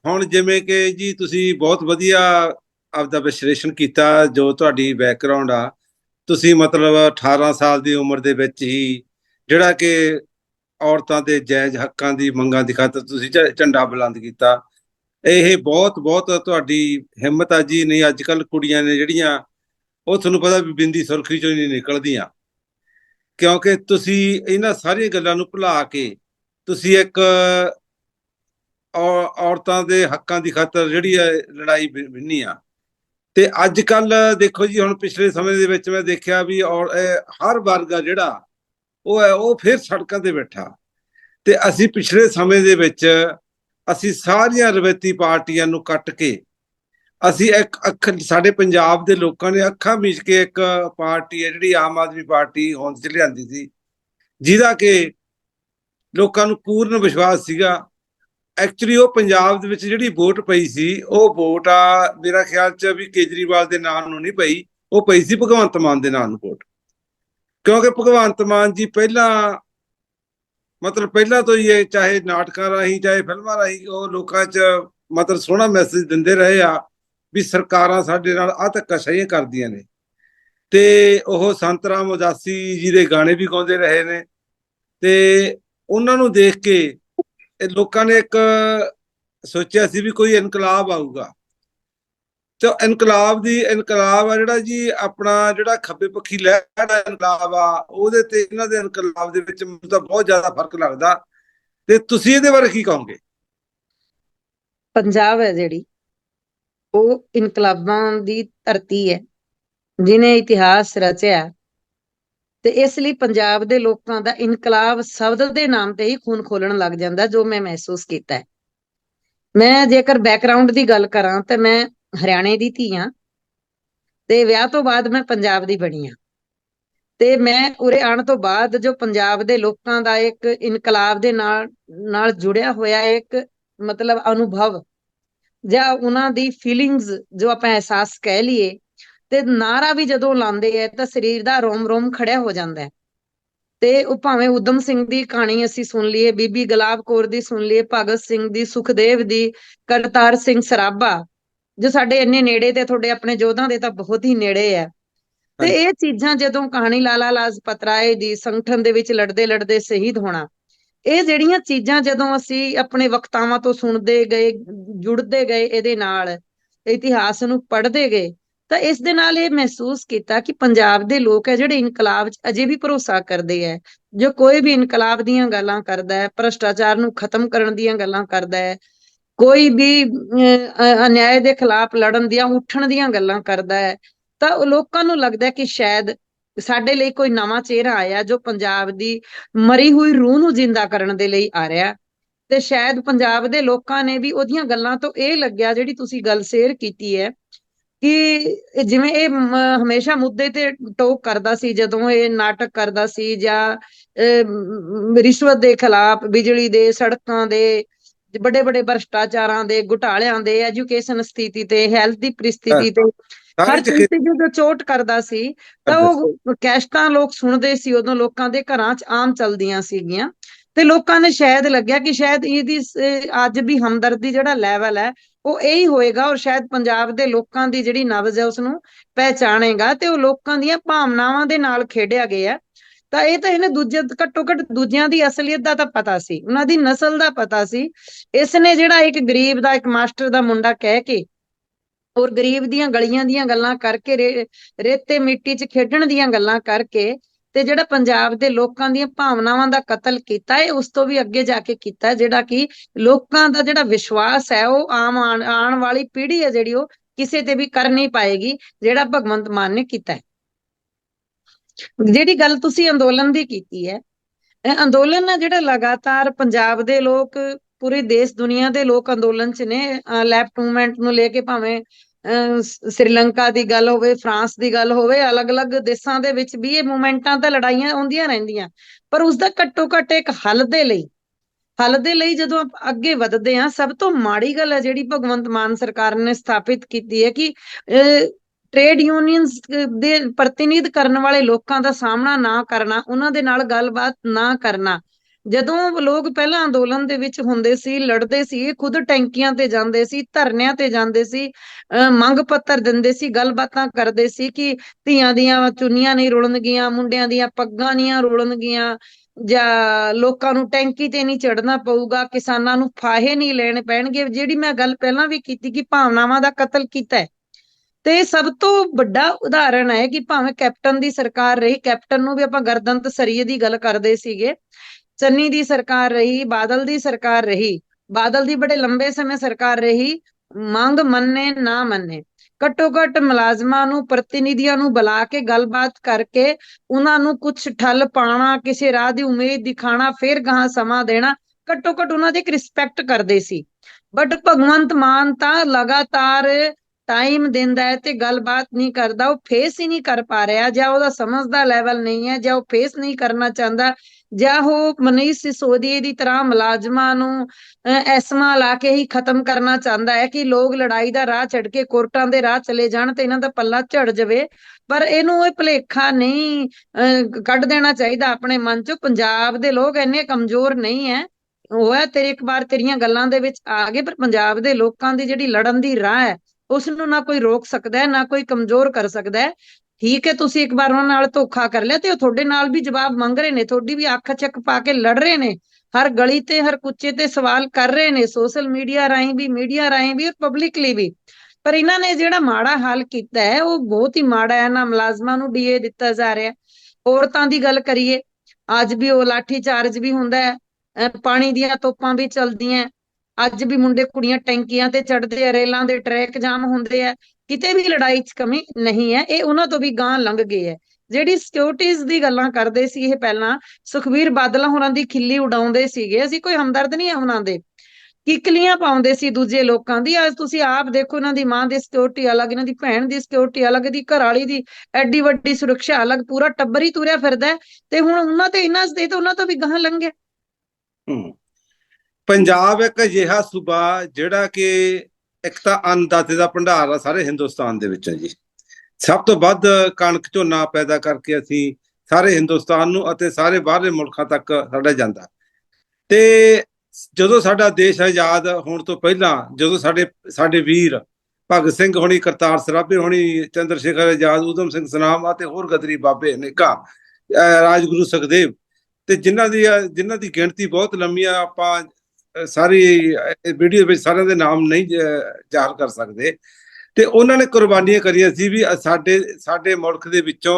ਹੁਣ ਜਿਵੇਂ ਕਿ ਜੀ ਤੁਸੀਂ ਬਹੁਤ ਵਧੀਆ ਆਪਦਾ ਵਿਸ਼ਲੇਸ਼ਣ ਕੀਤਾ ਜੋ ਤੁਹਾਡੀ ਬੈਕਗ੍ਰਾਉਂਡ ਆ। ਤੁਸੀਂ ਮਤਲਬ 18 ਸਾਲ ਦੀ ਉਮਰ ਦੇ ਵਿੱਚ ਹੀ ਜਿਹੜਾ ਕਿ ਔਰਤਾਂ ਦੇ ਜਾਇਜ਼ ਹੱਕਾਂ ਦੀ ਮੰਗਾਂ ਦੀ ਖਾਤਰ ਤੁਸੀਂ ਝੰਡਾ ਬੁਲੰਦ ਕੀਤਾ। ਇਹ ਬਹੁਤ ਬਹੁਤ ਤੁਹਾਡੀ ਹਿੰਮਤ ਆ ਜੀ। ਨਹੀਂ ਅੱਜ ਕੱਲ ਕੁੜੀਆਂ ਨੇ ਜਿਹੜੀਆਂ, ਉਹ ਤੁਹਾਨੂੰ ਪਤਾ ਵੀ ਬਿੰਦੀ ਸੁਰਖੀ ਚੋਂ ਹੀ ਨਹੀਂ ਨਿਕਲਦੀਆਂ। ਕਿਉਂਕਿ ਤੁਸੀਂ ਇਹਨਾਂ ਸਾਰੀਆਂ ਗੱਲਾਂ ਨੂੰ ਭੁਲਾ ਕੇ ਤੁਸੀਂ ਇੱਕ ਔਰਤਾਂ ਦੇ ਹੱਕਾਂ ਦੀ ਖਾਤਰ ਜਿਹੜੀ ਹੈ ਲੜਾਈ ਵਿੰਨੀ ਆ। ਤੇ ਅੱਜ ਕੱਲ ਦੇਖੋ ਜੀ, ਹੁਣ ਪਿਛਲੇ ਸਮੇਂ ਦੇ ਵਿੱਚ ਮੈਂ ਦੇਖਿਆ ਵੀ ਔਰ ਹਰ ਵਰਗ ਆ ਜਿਹੜਾ, ਉਹ ਹੈ, ਉਹ ਫਿਰ ਸੜਕਾਂ ਤੇ ਬੈਠਾ। ਤੇ ਅਸੀਂ ਪਿਛਲੇ ਸਮੇਂ ਦੇ ਵਿੱਚ ਅਸੀਂ ਸਾਰੀਆਂ ਰਵਾਇਤੀ ਪਾਰਟੀਆਂ ਨੂੰ ਕੱਟ ਕੇ ਅਸੀਂ ਇੱਕ ਅੱਖ ਸਾਡੇ ਪੰਜਾਬ ਦੇ ਲੋਕਾਂ ਨੇ ਅੱਖਾਂ ਮੀਚ ਕੇ ਇੱਕ ਪਾਰਟੀ ਹੈ, ਜਿਹੜੀ ਆਮ ਆਦਮੀ ਪਾਰਟੀ ਹੋਂਦ ਚ ਲਿਆਂਦੀ ਸੀ, ਜਿਹਦਾ ਕਿ ਲੋਕਾਂ ਨੂੰ ਪੂਰਨ ਵਿਸ਼ਵਾਸ ਸੀਗਾ। ਐਕਚੁਅਲੀ ਉਹ ਪੰਜਾਬ ਦੇ ਵਿੱਚ ਜਿਹੜੀ ਵੋਟ ਪਈ ਸੀ, ਉਹ ਵੋਟ ਆ ਮੇਰਾ ਖਿਆਲ ਚ ਵੀ ਕੇਜਰੀਵਾਲ ਦੇ ਨਾਮ ਨੂੰ ਨਹੀਂ ਪਈ, ਉਹ ਪਈ ਸੀ ਭਗਵੰਤ ਮਾਨ ਦੇ ਨਾਮ ਨੂੰ ਵੋਟ। ਕਿਉਂਕਿ ਭਗਵੰਤ ਮਾਨ ਜੀ ਪਹਿਲਾਂ ਮਤਲਬ ਪਹਿਲਾਂ ਤੋਂ ਹੀ ਇਹ ਚਾਹੇ ਨਾਟਕਾਂ ਰਾਹੀਂ, ਚਾਹੇ ਫਿਲਮਾਂ ਰਾਹੀਂ ਉਹ ਲੋਕਾਂ 'ਚ ਮਤਲਬ ਸੋਹਣਾ ਮੈਸੇਜ ਦਿੰਦੇ ਰਹੇ ਆ ਵੀ ਸਰਕਾਰਾਂ ਸਾਡੇ ਨਾਲ ਆਹ ਧੱਕਾਸ਼ਾਹੀਆਂ ਕਰਦੀਆਂ ਨੇ। ਤੇ ਉਹ ਸੰਤ ਰਾਮ ਉਦਾਸੀ ਜੀ ਦੇ ਗਾਣੇ ਵੀ ਗਾਉਂਦੇ ਰਹੇ ਨੇ। ਤੇ ਉਹਨਾਂ ਨੂੰ ਦੇਖ ਕੇ ਲੋਕਾਂ ਨੇ ਇੱਕ ਸੋਚਿਆ ਸੀ ਵੀ ਕੋਈ ਇਨਕਲਾਬ ਆਊਗਾ। ਤੇ ਇਨਕਲਾਬ ਦੀ, ਇਨਕਲਾਬ ਆ ਜਿਹੜਾ ਜੀ ਆਪਣਾ ਜਿਹੜਾ ਖੱਬੇ ਪੱਖੀ ਲਹਿਰ ਦਾ ਇਨਕਲਾਬ ਆ, ਉਹਦੇ ਤੇ ਇਹਨਾਂ ਦੇ ਇਨਕਲਾਬ ਦੇ ਵਿੱਚ ਮੈਨੂੰ ਤਾਂ ਬਹੁਤ ਜ਼ਿਆਦਾ ਫ਼ਰਕ ਲੱਗਦਾ। ਤੇ ਤੁਸੀਂ ਇਹਦੇ ਬਾਰੇ ਕੀ ਕਹੋਗੇ? ਪੰਜਾਬ ਹੈ ਜਿਹੜੀ, ਉਹ ਇਨਕਲਾਬਾਂ ਦੀ ਧਰਤੀ ਹੈ ਜਿਨੇ ਇਤਿਹਾਸ ਰਚਿਆ ਤੇ ਇਸ ਲਈ ਪੰਜਾਬ ਦੇ ਲੋਕਾਂ ਦਾ ਇਨਕਲਾਬ ਸ਼ਬਦ ਦੇ ਨਾਮ ਤੇ ਹੀ ਖੂਨ ਖੋਲਣ ਲੱਗ ਜਾਂਦਾ, ਜੋ ਮੈਂ ਮਹਿਸੂਸ ਕੀਤਾ ਹੈ। ਮੈਂ ਜੇਕਰ ਬੈਕਗ੍ਰਾਉਂਡ ਦੀ ਗੱਲ ਕਰਾਂ, ਤੇ ਮੈਂ ਹਰਿਆਣੇ ਦੀ ਧੀ ਹਾਂ ਤੇ ਵਿਆਹ ਤੋਂ ਬਾਅਦ ਮੈਂ ਪੰਜਾਬ ਦੀ ਬਣੀ ਆ। ਤੇ ਮੈਂ ਉਰੇ ਆਉਣ ਤੋਂ ਬਾਅਦ ਜੋ ਪੰਜਾਬ ਦੇ ਲੋਕਾਂ ਦਾ ਇੱਕ ਇਨਕਲਾਬ ਦੇ ਨਾਲ ਨਾਲ ਜੁੜਿਆ ਹੋਇਆ ਇੱਕ ਮਤਲਬ ਅਨੁਭਵ ਜਾਂ ਉਹਨਾਂ ਦੀ ਫੀਲਿੰਗਸ ਜੋ ਆਪਾਂ ਅਹਿਸਾਸ ਕਹਿ ਲਈਏ ਤੇ ਨਾਰਾ ਵੀ ਜਦੋਂ ਲਾਉਂਦੇ ਐ ਤਾਂ ਸਰੀਰ ਦਾ ਰੋਮ ਰੋਮ ਖੜਿਆ ਹੋ ਜਾਂਦਾ ਹੈ ਤੇ ਉਹ ਭਾਵੇਂ ਉਦਮ ਸਿੰਘ ਦੀ ਕਹਾਣੀ ਅਸੀਂ ਸੁਣ ਲਈਏ, ਬੀਬੀ ਗੁਲਾਬ ਕੌਰ ਦੀ ਸੁਣ ਲਈਏ, ਭਗਤ ਸਿੰਘ ਦੀ, ਸੁਖਦੇਵ ਦੀ, ਕਰਤਾਰ ਸਿੰਘ ਸਰਾਭਾ ਜੋ ਸਾਡੇ ਇੰਨੇ ਨੇੜੇ ਤੇ ਤੁਹਾਡੇ ਆਪਣੇ ਯੋਧਾਂ ਦੇ ਤਾਂ ਬਹੁਤ ਹੀ ਨੇੜੇ ਆ ਤੇ। ਇਹ ਚੀਜ਼ਾਂ ਜਦੋਂ ਕਹਾਣੀ ਲਾਲਾ ਲਾਜਪਤ ਰਾਏ ਦੀ ਸੰਗਠਨ ਦੇ ਵਿੱਚ ਲੜਦੇ ਲੜਦੇ ਸ਼ਹੀਦ ਹੋਣਾ ਇਹ ਜਿਹੜੀਆਂ ਚੀਜ਼ਾਂ ਜਦੋਂ ਅਸੀਂ ਆਪਣੇ ਵਕਤਾਵਾਂ ਤੋਂ ਸੁਣਦੇ ਗਏ ਜੁੜਦੇ ਗਏ ਇਹਦੇ ਨਾਲ ਇਤਿਹਾਸ ਨੂੰ ਪੜ੍ਹਦੇ ਗਏ ਤਾਂ ਇਸ ਦੇ ਨਾਲ ਇਹ ਮਹਿਸੂਸ ਕੀਤਾ ਕਿ ਪੰਜਾਬ ਦੇ ਲੋਕ ਹੈ ਜਿਹੜੇ ਇਨਕਲਾਬ 'ਚ ਅਜੇ ਵੀ ਭਰੋਸਾ ਕਰਦੇ ਹੈ ਜੋ ਕੋਈ ਵੀ ਇਨਕਲਾਬ ਦੀਆਂ ਗੱਲਾਂ ਕਰਦਾ ਹੈ ਭ੍ਰਸ਼ਟਾਚਾਰ ਨੂੰ ਖਤਮ ਕਰਨ ਦੀਆਂ ਗੱਲਾਂ ਕਰਦਾ ਹੈ ਕੋਈ ਵੀ ਅਨਿਆਏ ਦੇ ਖਿਲਾਫ ਲੜਨ ਦੀਆਂ ਉੱਠਣ ਦੀਆਂ ਗੱਲਾਂ ਕਰਦਾ ਹੈ ਤਾਂ ਲੋਕਾਂ ਨੂੰ ਲੱਗਦਾ ਕਿ ਸ਼ਾਇਦ ਸਾਡੇ ਲਈ ਕੋਈ ਨਵਾਂ ਚਿਹਰਾ ਆਇਆ ਜੋ ਪੰਜਾਬ ਦੀ ਮਰੀ ਹੋਈ ਰੂਹ ਨੂੰ ਜ਼ਿੰਦਾ ਕਰਨ ਦੇ ਲਈ ਆ ਰਿਹਾ। ਤੇ ਸ਼ਾਇਦ ਪੰਜਾਬ ਦੇ ਲੋਕਾਂ ਨੇ ਵੀ ਉਹਦੀਆਂ ਗੱਲਾਂ ਤੋਂ ਇਹ ਲੱਗਿਆ ਜਿਹੜੀ ਤੁਸੀਂ ਗੱਲ ਸ਼ੇਅਰ ਕੀਤੀ ਹੈ ਕਿ ਜਿਵੇਂ ਇਹ ਹਮੇਸ਼ਾ ਮੁੱਦੇ ਤੇ ਟੋਕ ਕਰਦਾ ਸੀ ਜਦੋਂ ਇਹ ਨਾਟਕ ਕਰਦਾ ਸੀ ਜਾਂ ਅਹ, ਰਿਸ਼ਵਤ ਦੇ ਖਿਲਾਫ ਬਿਜਲੀ ਦੇ ਸੜਕਾਂ ਦੇ ਵੱਡੇ ਵੱਡੇ ਭ੍ਰਸ਼ਟਾਚਾਰਾਂ ਦੇ ਘੁਟਾਲਿਆਂ ਦੇ ਐਜੂਕੇਸ਼ਨ ਸਥਿਤੀ ਤੇ ਹੈਲਥ ਦੀ ਪ੍ਰੀਸਥਿਤੀ ਤੇ ਹਰ ਚੀਜ਼ ਤੇ ਜਦੋਂ ਚੋਟ ਕਰਦਾ ਸੀ ਤਾਂ ਉਹ ਕੈਸਟਾਂ ਲੋਕ ਸੁਣਦੇ ਸੀ ਉਦੋਂ ਲੋਕਾਂ ਦੇ ਘਰਾਂ 'ਚ ਆਮ ਚਲਦੀਆਂ ਸੀਗੀਆਂ। ਤੇ ਲੋਕਾਂ ਨੇ ਸ਼ਾਇਦ ਲੱਗਿਆ ਕਿ ਸ਼ਾਇਦ ਇਹਦੀ ਅੱਜ ਵੀ ਹਮਦਰਦੀ ਜਿਹੜਾ ਲੈਵਲ ਹੈ ਉਹ ਇਹੀ ਹੋਏਗਾ ਔਰ ਸ਼ਾਇਦ ਪੰਜਾਬ ਦੇ ਲੋਕਾਂ ਦੀ ਜਿਹੜੀ ਨਬਜ਼ ਹੈ ਉਸ ਨੂੰ ਪਹਿਚਾਣੇਗਾ ਤੇ ਉਹ ਲੋਕਾਂ ਦੀਆਂ ਭਾਵਨਾਵਾਂ ਦੇ ਨਾਲ ਖੇਡਿਆ ਗਿਆ। ਤਾਂ ਇਹ ਤਾਂ ਇਹਨੇ ਦੂਜੇ, ਘੱਟੋ ਘੱਟ ਦੂਜਿਆਂ ਦੀ ਅਸਲੀਅਤ ਦਾ ਤਾਂ ਪਤਾ ਸੀ, ਉਹਨਾਂ ਦੀ ਨਸਲ ਦਾ ਪਤਾ ਸੀ। ਇਸ ਨੇ ਜਿਹੜਾ ਇੱਕ ਗਰੀਬ ਦਾ, ਇੱਕ ਮਾਸਟਰ ਦਾ ਮੁੰਡਾ ਕਹਿ ਕੇ ਔਰ ਗਰੀਬ ਦੀਆਂ ਗਲੀਆਂ ਦੀਆਂ ਗੱਲਾਂ ਕਰਕੇ, ਰੇ- ਰੇਤੇ ਮਿੱਟੀ 'ਚ ਖੇਡਣ ਦੀਆਂ ਗੱਲਾਂ ਕਰਕੇ ਤੇ ਜਿਹੜਾ ਪੰਜਾਬ ਦੇ ਲੋਕਾਂ ਦੀਆਂ ਭਾਵਨਾਵਾਂ ਦਾ ਕਤਲ ਕੀਤਾ ਹੈ ਉਸ ਤੋਂ ਵੀ ਅੱਗੇ ਜਾ ਕੇ ਕੀਤਾ, ਜਿਹੜਾ ਕਿ ਲੋਕਾਂ ਦਾ ਜਿਹੜਾ ਵਿਸ਼ਵਾਸ ਹੈ, ਉਹ ਆਮ ਆਉਣ ਆਉਣ ਵਾਲੀ ਪੀੜ੍ਹੀ ਹੈ ਜਿਹੜੀ ਉਹ ਕਿਸੇ ਤੇ ਵੀ ਕਰ ਨਹੀਂ ਪਾਏਗੀ, ਜਿਹੜਾ ਭਗਵੰਤ ਮਾਨ ਨੇ ਕੀਤਾ ਹੈ। ਜਿਹੜੀ ਗੱਲ ਤੁਸੀਂ ਅੰਦੋਲਨ ਦੀ ਕੀਤੀ ਹੈ ਅੰਦੋਲਨ ਹੈ ਜਿਹੜਾ ਲਗਾਤਾਰ ਪੰਜਾਬ ਦੇ ਲੋਕ, ਪੂਰੇ ਦੇਸ਼ ਦੁਨੀਆ ਦੇ ਲੋਕ ਅੰਦੋਲਨ 'ਚ ਨੇ ਲੈਫਟ ਮੂਵਮੈਂਟ ਨੂੰ ਲੈ ਕੇ ਭਾਵੇਂ ਸ੍ਰੀਲੰਕਾ ਦੀ ਗੱਲ ਹੋਵੇ, ਫਰਾਂਸ ਦੀ ਗੱਲ ਹੋਵੇ, ਅਲੱਗ-ਅਲੱਗ ਦੇਸ਼ਾਂ ਦੇ ਵਿੱਚ ਵੀ ਇਹ ਮੂਵਮੈਂਟਾਂ ਤਾਂ ਲੜਾਈਆਂ ਹੁੰਦੀਆਂ ਰਹਿੰਦੀਆਂ। ਪਰ ਉਸ ਦਾ ਘੱਟੋ ਘੱਟ ਇੱਕ ਹੱਲ ਦੇ ਲਈ, ਹੱਲ ਦੇ ਲਈ ਜਦੋਂ ਆਪਾਂ ਅੱਗੇ ਵਧਦੇ ਹਾਂ, ਸਭ ਤੋਂ ਮਾੜੀ ਗੱਲ ਹੈ ਜਿਹੜੀ ਭਗਵੰਤ ਮਾਨ ਸਰਕਾਰ ਨੇ ਸਥਾਪਿਤ ਕੀਤੀ ਹੈ ਕਿ ਟ੍ਰੇਡ ਯੂਨੀਅਨਸ ਦੇ ਪ੍ਰਤੀਨਿਧ ਕਰਨ ਵਾਲੇ ਲੋਕਾਂ ਦਾ ਸਾਹਮਣਾ ਨਾ ਕਰਨਾ, ਉਹਨਾਂ ਦੇ ਨਾਲ ਗੱਲਬਾਤ ਨਾ ਕਰਨਾ। ਜਦੋਂ ਲੋਕ ਪਹਿਲਾਂ ਅੰਦੋਲਨ ਦੇ ਵਿੱਚ ਹੁੰਦੇ ਸੀ, ਲੜਦੇ ਸੀ, ਇਹ ਖੁਦ ਟੈਂਕੀਆਂ ਤੇ ਜਾਂਦੇ ਸੀ, ਧਰਨਿਆਂ ਤੇ ਜਾਂਦੇ ਸੀ ਮੰਗ ਪੱਤਰ ਦਿੰਦੇ ਸੀ, ਗੱਲਬਾਤਾਂ ਕਰਦੇ ਸੀ ਕਿ ਧੀਆਂ ਦੀਆਂ ਚੁੰਨੀਆਂ ਨਹੀਂ ਰੁਲਣਗੀਆਂ, ਮੁੰਡਿਆਂ ਦੀਆਂ ਪੱਗਾਂ ਨਹੀਂ ਰੁਲਣਗੀਆਂ, ਜਾਂ ਲੋਕਾਂ ਨੂੰ ਟੈਂਕੀ ਤੇ ਨਹੀਂ ਚੜਨਾ ਪਊਗਾ, ਕਿਸਾਨਾਂ ਨੂੰ ਫਾਹੇ ਨਹੀਂ ਲੈਣੇ ਪੈਣਗੇ। ਜਿਹੜੀ ਮੈਂ ਗੱਲ ਪਹਿਲਾਂ ਵੀ ਕੀਤੀ ਕਿ ਭਾਵਨਾਵਾਂ ਦਾ ਕਤਲ ਕੀਤਾ ਹੈ ਤੇ ਸਭ ਤੋਂ ਵੱਡਾ ਉਦਾਹਰਣ ਹੈ ਕਿ ਭਾਵੇਂ ਕੈਪਟਨ ਦੀ ਸਰਕਾਰ ਰਹੀ, ਕੈਪਟਨ ਨੂੰ ਵੀ ਆਪਾਂ ਗਰਦਨ ਤਸਰੀਏ ਦੀ ਗੱਲ ਕਰਦੇ ਸੀਗੇ। ਚੰਨੀ ਦੀ ਸਰਕਾਰ ਰਹੀ, ਬਾਦਲ ਦੀ ਸਰਕਾਰ ਰਹੀ। ਬਾਦਲ ਦੀ ਬੜੇ ਲੰਬੇ ਸਮੇਂ ਸਰਕਾਰ ਰਹੀ, ਮੰਗ ਮੰਨੇ, ਨਾ ਮੰਨੇ। ਘੱਟੋ ਘੱਟ ਮੁਲਾਜ਼ਮਾਂ ਨੂੰ, ਪ੍ਰਤੀਨਿਧੀਆਂ ਨੂੰ ਬੁਲਾ ਕੇ ਗੱਲਬਾਤ ਕਰਕੇ ਉਹਨਾਂ ਨੂੰ ਕੁਝ ਠੱਲ ਪਾਣਾ ਕਿਸੇ ਰਾਹ ਦੀ ਉਮੀਦ ਦਿਖਾਣਾ ਫਿਰ ਗਾਹਾਂ ਸਮਾਂ ਦੇਣਾ ਘੱਟੋ ਘੱਟ ਉਹਨਾਂ ਦੀ ਇੱਕ ਰਿਸਪੈਕਟ ਕਰਦੇ ਸੀ। ਬਟ ਭਗਵੰਤ ਮਾਨ ਤਾਂ ਲਗਾਤਾਰ ਟਾਈਮ ਦਿੰਦਾ ਹੈ ਤੇ ਗੱਲਬਾਤ ਨਹੀਂ ਕਰਦਾ ਉਹ ਫੇਸ ਹੀ ਨਹੀਂ ਕਰ ਪਾ ਰਿਹਾ ਜਾਂ ਉਹਦਾ ਸਮਝਦਾ ਲੈਵਲ ਨਹੀਂ ਹੈ ਜਾਂ ਉਹ ਫੇਸ ਨਹੀਂ ਕਰਨਾ ਚਾਹੁੰਦਾ ਜਾਂ ਉਹ ਮਨੀਸ਼ ਸਿਸੋਦੀਏ ਦੀ ਤਰ੍ਹਾਂ ਮੁਲਾਜ਼ਮਾਂ ਨੂੰ ਐਸਮਾ ਲਾ ਕੇ ਹੀ ਖਤਮ ਕਰਨਾ ਚਾਹੁੰਦਾ ਹੈ ਕਿ ਲੋਕ ਲੜਾਈ ਦਾ ਰਾਹ ਛੱਡ ਕੇ ਕੋਰਟਾਂ ਦੇ ਰਾਹ ਚਲੇ ਜਾਣ ਤੇ ਇਹਨਾਂ ਦਾ ਪੱਲਾ ਝੜ ਜਾਵੇ। ਪਰ ਇਹਨੂੰ ਇਹ ਭੁਲੇਖਾ ਨਹੀਂ ਅਹ, ਕੱਢ ਦੇਣਾ ਚਾਹੀਦਾ ਆਪਣੇ ਮਨ ਚੋਂ। ਪੰਜਾਬ ਦੇ ਲੋਕ ਇੰਨੇ ਕਮਜ਼ੋਰ ਨਹੀਂ ਹੈ। ਉਹ ਹੈ ਤੇਰੇ ਇੱਕ ਵਾਰ ਤੇਰੀਆਂ ਗੱਲਾਂ ਦੇ ਵਿੱਚ ਆ ਗਏ ਪਰ ਪੰਜਾਬ ਦੇ ਲੋਕਾਂ ਦੀ ਜਿਹੜੀ ਲੜਨ ਦੀ ਰਾਹ ਹੈ ਉਸ ਨੂੰ ਨਾ ਕੋਈ ਰੋਕ ਸਕਦਾ ਹੈ, ਨਾ ਕੋਈ ਕਮਜ਼ੋਰ ਕਰ ਸਕਦਾ ਹੈ। ਠੀਕ ਹੈ, ਤੁਸੀਂ ਇੱਕ ਵਾਰ ਉਹਨਾਂ ਨਾਲ ਧੋਖਾ ਕਰ ਲਿਆ ਤੇ ਉਹ ਤੁਹਾਡੇ ਨਾਲ ਵੀ ਜਵਾਬ ਮੰਗ ਰਹੇ ਨੇ, ਤੁਹਾਡੀ ਵੀ ਅੱਖ ਚੱਕ ਪਾ ਕੇ ਲੜ ਰਹੇ ਨੇ, ਹਰ ਗਲੀ ਤੇ, ਹਰ ਕੁੱਚੇ ਤੇ ਸਵਾਲ ਕਰ ਰਹੇ ਨੇ, ਸੋਸ਼ਲ ਮੀਡੀਆ ਰਾਹੀਂ ਵੀ, ਮੀਡੀਆ ਰਾਹੀਂ ਵੀ ਔਰ ਪਬਲਿਕਲੀ ਵੀ। ਪਰ ਇਹਨਾਂ ਨੇ ਜਿਹੜਾ ਮਾੜਾ ਹਾਲ ਕੀਤਾ ਹੈ, ਉਹ ਬਹੁਤ ਹੀ ਮਾੜਾ ਹੈ ਨਾ ਮੁਲਾਜ਼ਮਾਂ ਨੂੰ ਡੀਏ ਦਿੱਤਾ ਜਾ ਰਿਹਾ ਔਰਤਾਂ ਦੀ ਗੱਲ ਕਰੀਏ, ਅੱਜ ਵੀ ਉਹ ਲਾਠੀ ਚਾਰਜ ਵੀ ਹੁੰਦਾ ਹੈ ਪਾਣੀ ਦੀਆਂ ਤੋਪਾਂ ਵੀ ਚਲਦੀਆਂ ਅੱਜ ਵੀ ਮੁੰਡੇ ਕੁੜੀਆਂ ਟੈਂਕੀਆਂ ਤੇ ਚੜਦੇ ਆ, ਰੇਲਾਂ ਦੇ ਟਰੈਕ ਜਾਮ ਹੁੰਦੇ ਆ, ਕਿਤੇ ਵੀ ਲੜਾਈ 'ਚ ਕਮੀ ਨਹੀਂ ਹੈ, ਇਹ ਉਹਨਾਂ ਤੋਂ ਵੀ ਗਾਂ ਲੰਘ ਗਏ ਹੈ। ਜਿਹੜੀ ਸਿਕਿਉਰਿਟੀਜ਼ ਦੀ ਗੱਲਾਂ ਕਰਦੇ ਸੀ ਇਹ ਪਹਿਲਾਂ ਸੁਖਵੀਰ ਬਾਦਲ ਹੋਰਾਂ ਦੀ ਖਿੱਲੀ ਉਡਾਉਂਦੇ ਸੀਗੇ, ਅਸੀਂ ਕੋਈ ਹਮਦਰਦ ਨਹੀਂ ਆ ਕਿਕਲੀਆਂ ਪਾਉਂਦੇ ਸੀ ਦੂਜੇ ਲੋਕਾਂ ਦੀ, ਅੱਜ ਤੁਸੀਂ ਆਪ ਦੇਖੋ ਇਹਨਾਂ ਦੀ ਮਾਂ ਦੀ ਸਿਕਿਉਰਿਟੀ ਅਲੱਗ, ਇਹਨਾਂ ਦੀ ਭੈਣ ਦੀ ਸਿਕਿਉਰਿਟੀ ਅਲੱਗ ਦੀ ਘਰਵਾਲੀ ਦੀ ਐਡੀ ਵੱਡੀ ਸੁਰੱਖਿਆ ਅਲੱਗ, ਪੂਰਾ ਟੱਬਰ ਹੀ ਤੁਰਿਆ ਫਿਰਦਾ ਹੈ, ਤੇ ਹੁਣ ਉਹਨਾਂ ਤੇ ਇਹਨਾਂ ਦੇ ਤੇ ਉਹਨਾਂ ਤੋਂ ਵੀ ਗਾਂ ਲੰਘਿਆ ਹਮ। ਪੰਜਾਬ ਇੱਕ ਅਜਿਹਾ ਸੂਬਾ ਜਿਹੜਾ ਕਿ ਇੱਕ ਤਾਂ ਅੰਨਦਾਤੇ ਦਾ ਭੰਡਾਰ ਆ ਸਾਰੇ ਹਿੰਦੁਸਤਾਨ ਦੇ ਵਿੱਚ ਜੀ। ਸਭ ਤੋਂ ਵੱਧ ਕਣਕ ਝੋਨਾ ਪੈਦਾ ਕਰਕੇ ਅਸੀਂ ਸਾਰੇ ਹਿੰਦੁਸਤਾਨ ਨੂੰ ਅਤੇ ਸਾਰੇ ਬਾਹਰਲੇ ਮੁਲਕਾਂ ਤੱਕ ਸਾਡਾ ਜਾਂਦਾ। ਤੇ ਜਦੋਂ ਸਾਡਾ ਦੇਸ਼ ਆਜ਼ਾਦ ਹੋਣ ਤੋਂ ਪਹਿਲਾਂ ਜਦੋਂ ਸਾਡੇ ਸਾਡੇ ਵੀਰ ਭਗਤ ਸਿੰਘ ਹੋਣੀ, ਕਰਤਾਰ ਸਰਾਭੇ ਹੋਣੀ, ਚੰਦਰ ਸ਼ੇਖਰ ਆਜ਼ਾਦ, ਊਧਮ ਸਿੰਘ ਸਨਾਮ ਅਤੇ ਹੋਰ ਗਦਰੀ ਬਾਬੇ ਅਨੇਕਾਂ ਰਾਜਗੁਰੂ ਸੁਖਦੇਵ ਤੇ ਜਿਨ੍ਹਾਂ ਦੀ ਜਿਨ੍ਹਾਂ ਦੀ ਗਿਣਤੀ ਬਹੁਤ ਲੰਮੀ ਆ, ਆਪਾਂ ਸਾਰੀ ਵੀਡੀਓ ਵਿੱਚ ਸਾਰਿਆਂ ਦੇ ਨਾਮ ਨਹੀਂ ਜ਼ਾਹਰ ਕਰ ਸਕਦੇ। ਤੇ ਉਹਨਾਂ ਨੇ ਕੁਰਬਾਨੀਆਂ ਕਰੀਆਂ ਸੀ ਵੀ ਸਾਡੇ ਸਾਡੇ ਮੁਲਕ ਦੇ ਵਿੱਚੋਂ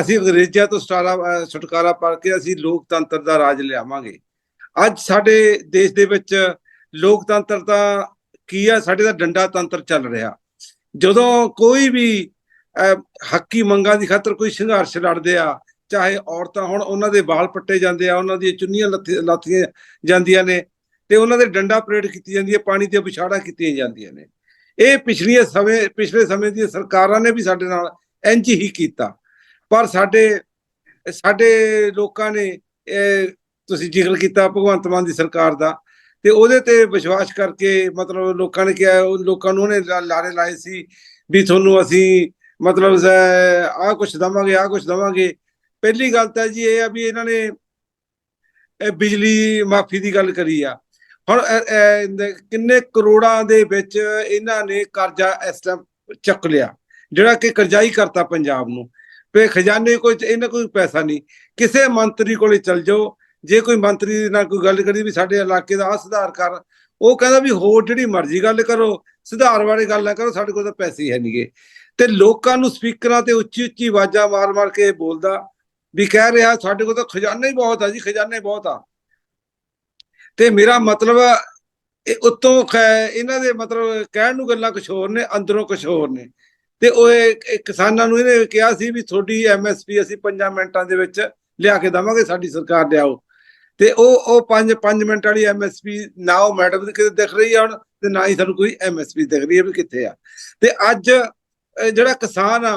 ਅਸੀਂ ਅੰਗਰੇਜ਼ਾਂ ਤੋਂ ਛੁਟਕਾਰਾ ਛੁਟਕਾਰਾ ਪਾ ਕੇ ਅਸੀਂ ਲੋਕਤੰਤਰ ਦਾ ਰਾਜ ਲਿਆਵਾਂਗੇ। ਅੱਜ ਸਾਡੇ ਦੇਸ਼ ਦੇ ਵਿੱਚ ਲੋਕਤੰਤਰ ਤਾਂ ਕੀ ਆ ਸਾਡੇ ਦਾ ਡੰਡਾ ਤੰਤਰ ਚੱਲ ਰਿਹਾ। ਜਦੋਂ ਕੋਈ ਵੀ ਅ, ਹੱਕੀ ਮੰਗਾਂ ਦੀ ਖਾਤਰ ਕੋਈ ਸੰਘਰਸ਼ ਲੜਦੇ ਆ ਚਾਹੇ ਔਰਤਾਂ ਹੁਣ ਉਹਨਾਂ ਦੇ ਵਾਲ ਪੱਟੇ ਜਾਂਦੇ ਆ, ਉਹਨਾਂ ਦੀਆਂ ਚੁੰਨੀਆਂ ਲੱਥੀ- ਲਾਥੀਆਂ ਜਾਂਦੀਆਂ ਨੇ ਤੇ ਉਹਨਾਂ ਦੇ ਡੰਡਾ ਪਰੇਡ ਕੀਤੀ ਜਾਂਦੀ ਹੈ, ਪਾਣੀ ਤੇ ਵਿਛਾੜਾ ਕੀਤੀਆਂ ਜਾਂਦੀਆਂ ਨੇ। ਇਹ ਪਿਛਲੀਆਂ ਸਮੇਂ, ਪਿਛਲੇ ਸਮੇਂ ਦੀਆਂ ਸਰਕਾਰਾਂ ਨੇ ਵੀ ਸਾਡੇ ਨਾਲ ਇੰਜ ਹੀ ਕੀਤਾ। ਪਰ ਸਾਡੇ ਸਾਡੇ ਲੋਕਾਂ ਨੇ ਇਹ ਤੁਸੀਂ ਜ਼ਿਕਰ ਕੀਤਾ ਭਗਵੰਤ ਮਾਨ ਦੀ ਸਰਕਾਰ ਦਾ ਤੇ ਉਹਦੇ ਤੇ ਵਿਸ਼ਵਾਸ ਕਰਕੇ ਮਤਲਬ ਲੋਕਾਂ ਨੇ ਕਿਹਾ, ਉਹ ਲੋਕਾਂ ਨੂੰ ਉਹਨੇ ਲਾਰੇ ਲਾਏ ਸੀ ਵੀ ਤੁਹਾਨੂੰ ਅਸੀਂ ਮਤਲਬ ਆਹ ਕੁਛ ਦਵਾਂਗੇ, ਆਹ ਕੁਛ ਦਵਾਂਗੇ। ਪਹਿਲੀ ਗੱਲ ਤਾਂ ਜੀ ਇਹ ਆ ਵੀ ਇਹਨਾਂ ਨੇ ਬਿਜਲੀ ਮਾਫੀ ਦੀ ਗੱਲ ਕਰੀ ਆ। ਹੁਣ ਕਿੰਨੇ ਕਰੋੜਾਂ ਦੇ ਵਿੱਚ ਇਹਨਾਂ ਨੇ ਕਰਜ਼ਾ ਇਸ ਟਾਈਮ ਚੱਕ ਲਿਆ, ਜਿਹੜਾ ਕਿ ਕਰਜ਼ਾਈ ਕਰਤਾ ਪੰਜਾਬ ਨੂੰ। ਤੇ ਖਜ਼ਾਨੇ ਕੋਈ ਇਹਨਾਂ ਕੋਈ ਪੈਸਾ ਨਹੀਂ। ਕਿਸੇ ਮੰਤਰੀ ਕੋਲੇ ਚਲ ਜਾਓ, ਜੇ ਕੋਈ ਮੰਤਰੀ ਨਾਲ ਕੋਈ ਗੱਲ ਕਰੀ ਵੀ ਸਾਡੇ ਇਲਾਕੇ ਦਾ ਆਹ ਸੁਧਾਰ ਕਰ, ਉਹ ਕਹਿੰਦਾ ਵੀ ਹੋਰ ਜਿਹੜੀ ਮਰਜ਼ੀ ਗੱਲ ਕਰੋ, ਸੁਧਾਰ ਬਾਰੇ ਗੱਲ ਨਾ ਕਰੋ, ਸਾਡੇ ਕੋਲ ਤਾਂ ਪੈਸੇ ਹੀ ਹੈ ਨਹੀਂਗੇ ਤੇ ਲੋਕਾਂ ਨੂੰ ਸਪੀਕਰਾਂ ਤੇ ਉੱਚੀ ਉੱਚੀ ਆਵਾਜ਼ਾਂ ਮਾਰ-ਮਾਰ ਕੇ ਇਹ ਬੋਲਦਾ ਵੀ ਕਹਿ ਰਿਹਾ, ਸਾਡੇ ਕੋਲ ਤਾਂ ਖਜ਼ਾਨਾ ਹੀ ਬਹੁਤ ਆ ਜੀ, ਖਜ਼ਾਨਾ ਹੀ ਬਹੁਤ ਆ। ਤੇ ਮੇਰਾ ਮਤਲਬ ਇਹ ਉਤੋਂ ਇਹਨਾਂ ਦੇ ਮਤਲਬ ਕਹਿਣ ਨੂੰ ਗੱਲਾਂ ਕੁਝ ਹੋਰ ਨੇ, ਅੰਦਰੋਂ ਕੁਝ ਹੋਰ ਨੇ। ਤੇ ਉਹ ਕਿਸਾਨਾਂ ਨੂੰ ਇਹਨੇ ਕਿਹਾ ਸੀ ਵੀ ਤੁਹਾਡੀ ਐਮਐਸਪੀ ਅਸੀਂ 5 ਮਿੰਟਾਂ ਦੇ ਵਿੱਚ ਲਿਆ ਕੇ ਦਵਾਂਗੇ, ਸਾਡੀ ਸਰਕਾਰ ਲਿਆਓ ਤੇ ਉਹ ਉਹ 5 5 ਮਿੰਟ ਵਾਲੀ ਐਮਐਸਪੀ ਨਾ ਉਹ ਮੈਡਮ ਦੀ ਕਿਤੇ ਦਿਖ ਰਹੀ ਆ ਹੁਣ ਤੇ ਨਾ ਹੀ ਸਾਨੂੰ ਕੋਈ ਐਮਐਸਪੀ ਦਿਖ ਰਹੀ ਹੈ ਵੀ ਕਿੱਥੇ ਆ। ਤੇ ਅੱਜ ਜਿਹੜਾ ਕਿਸਾਨ ਆ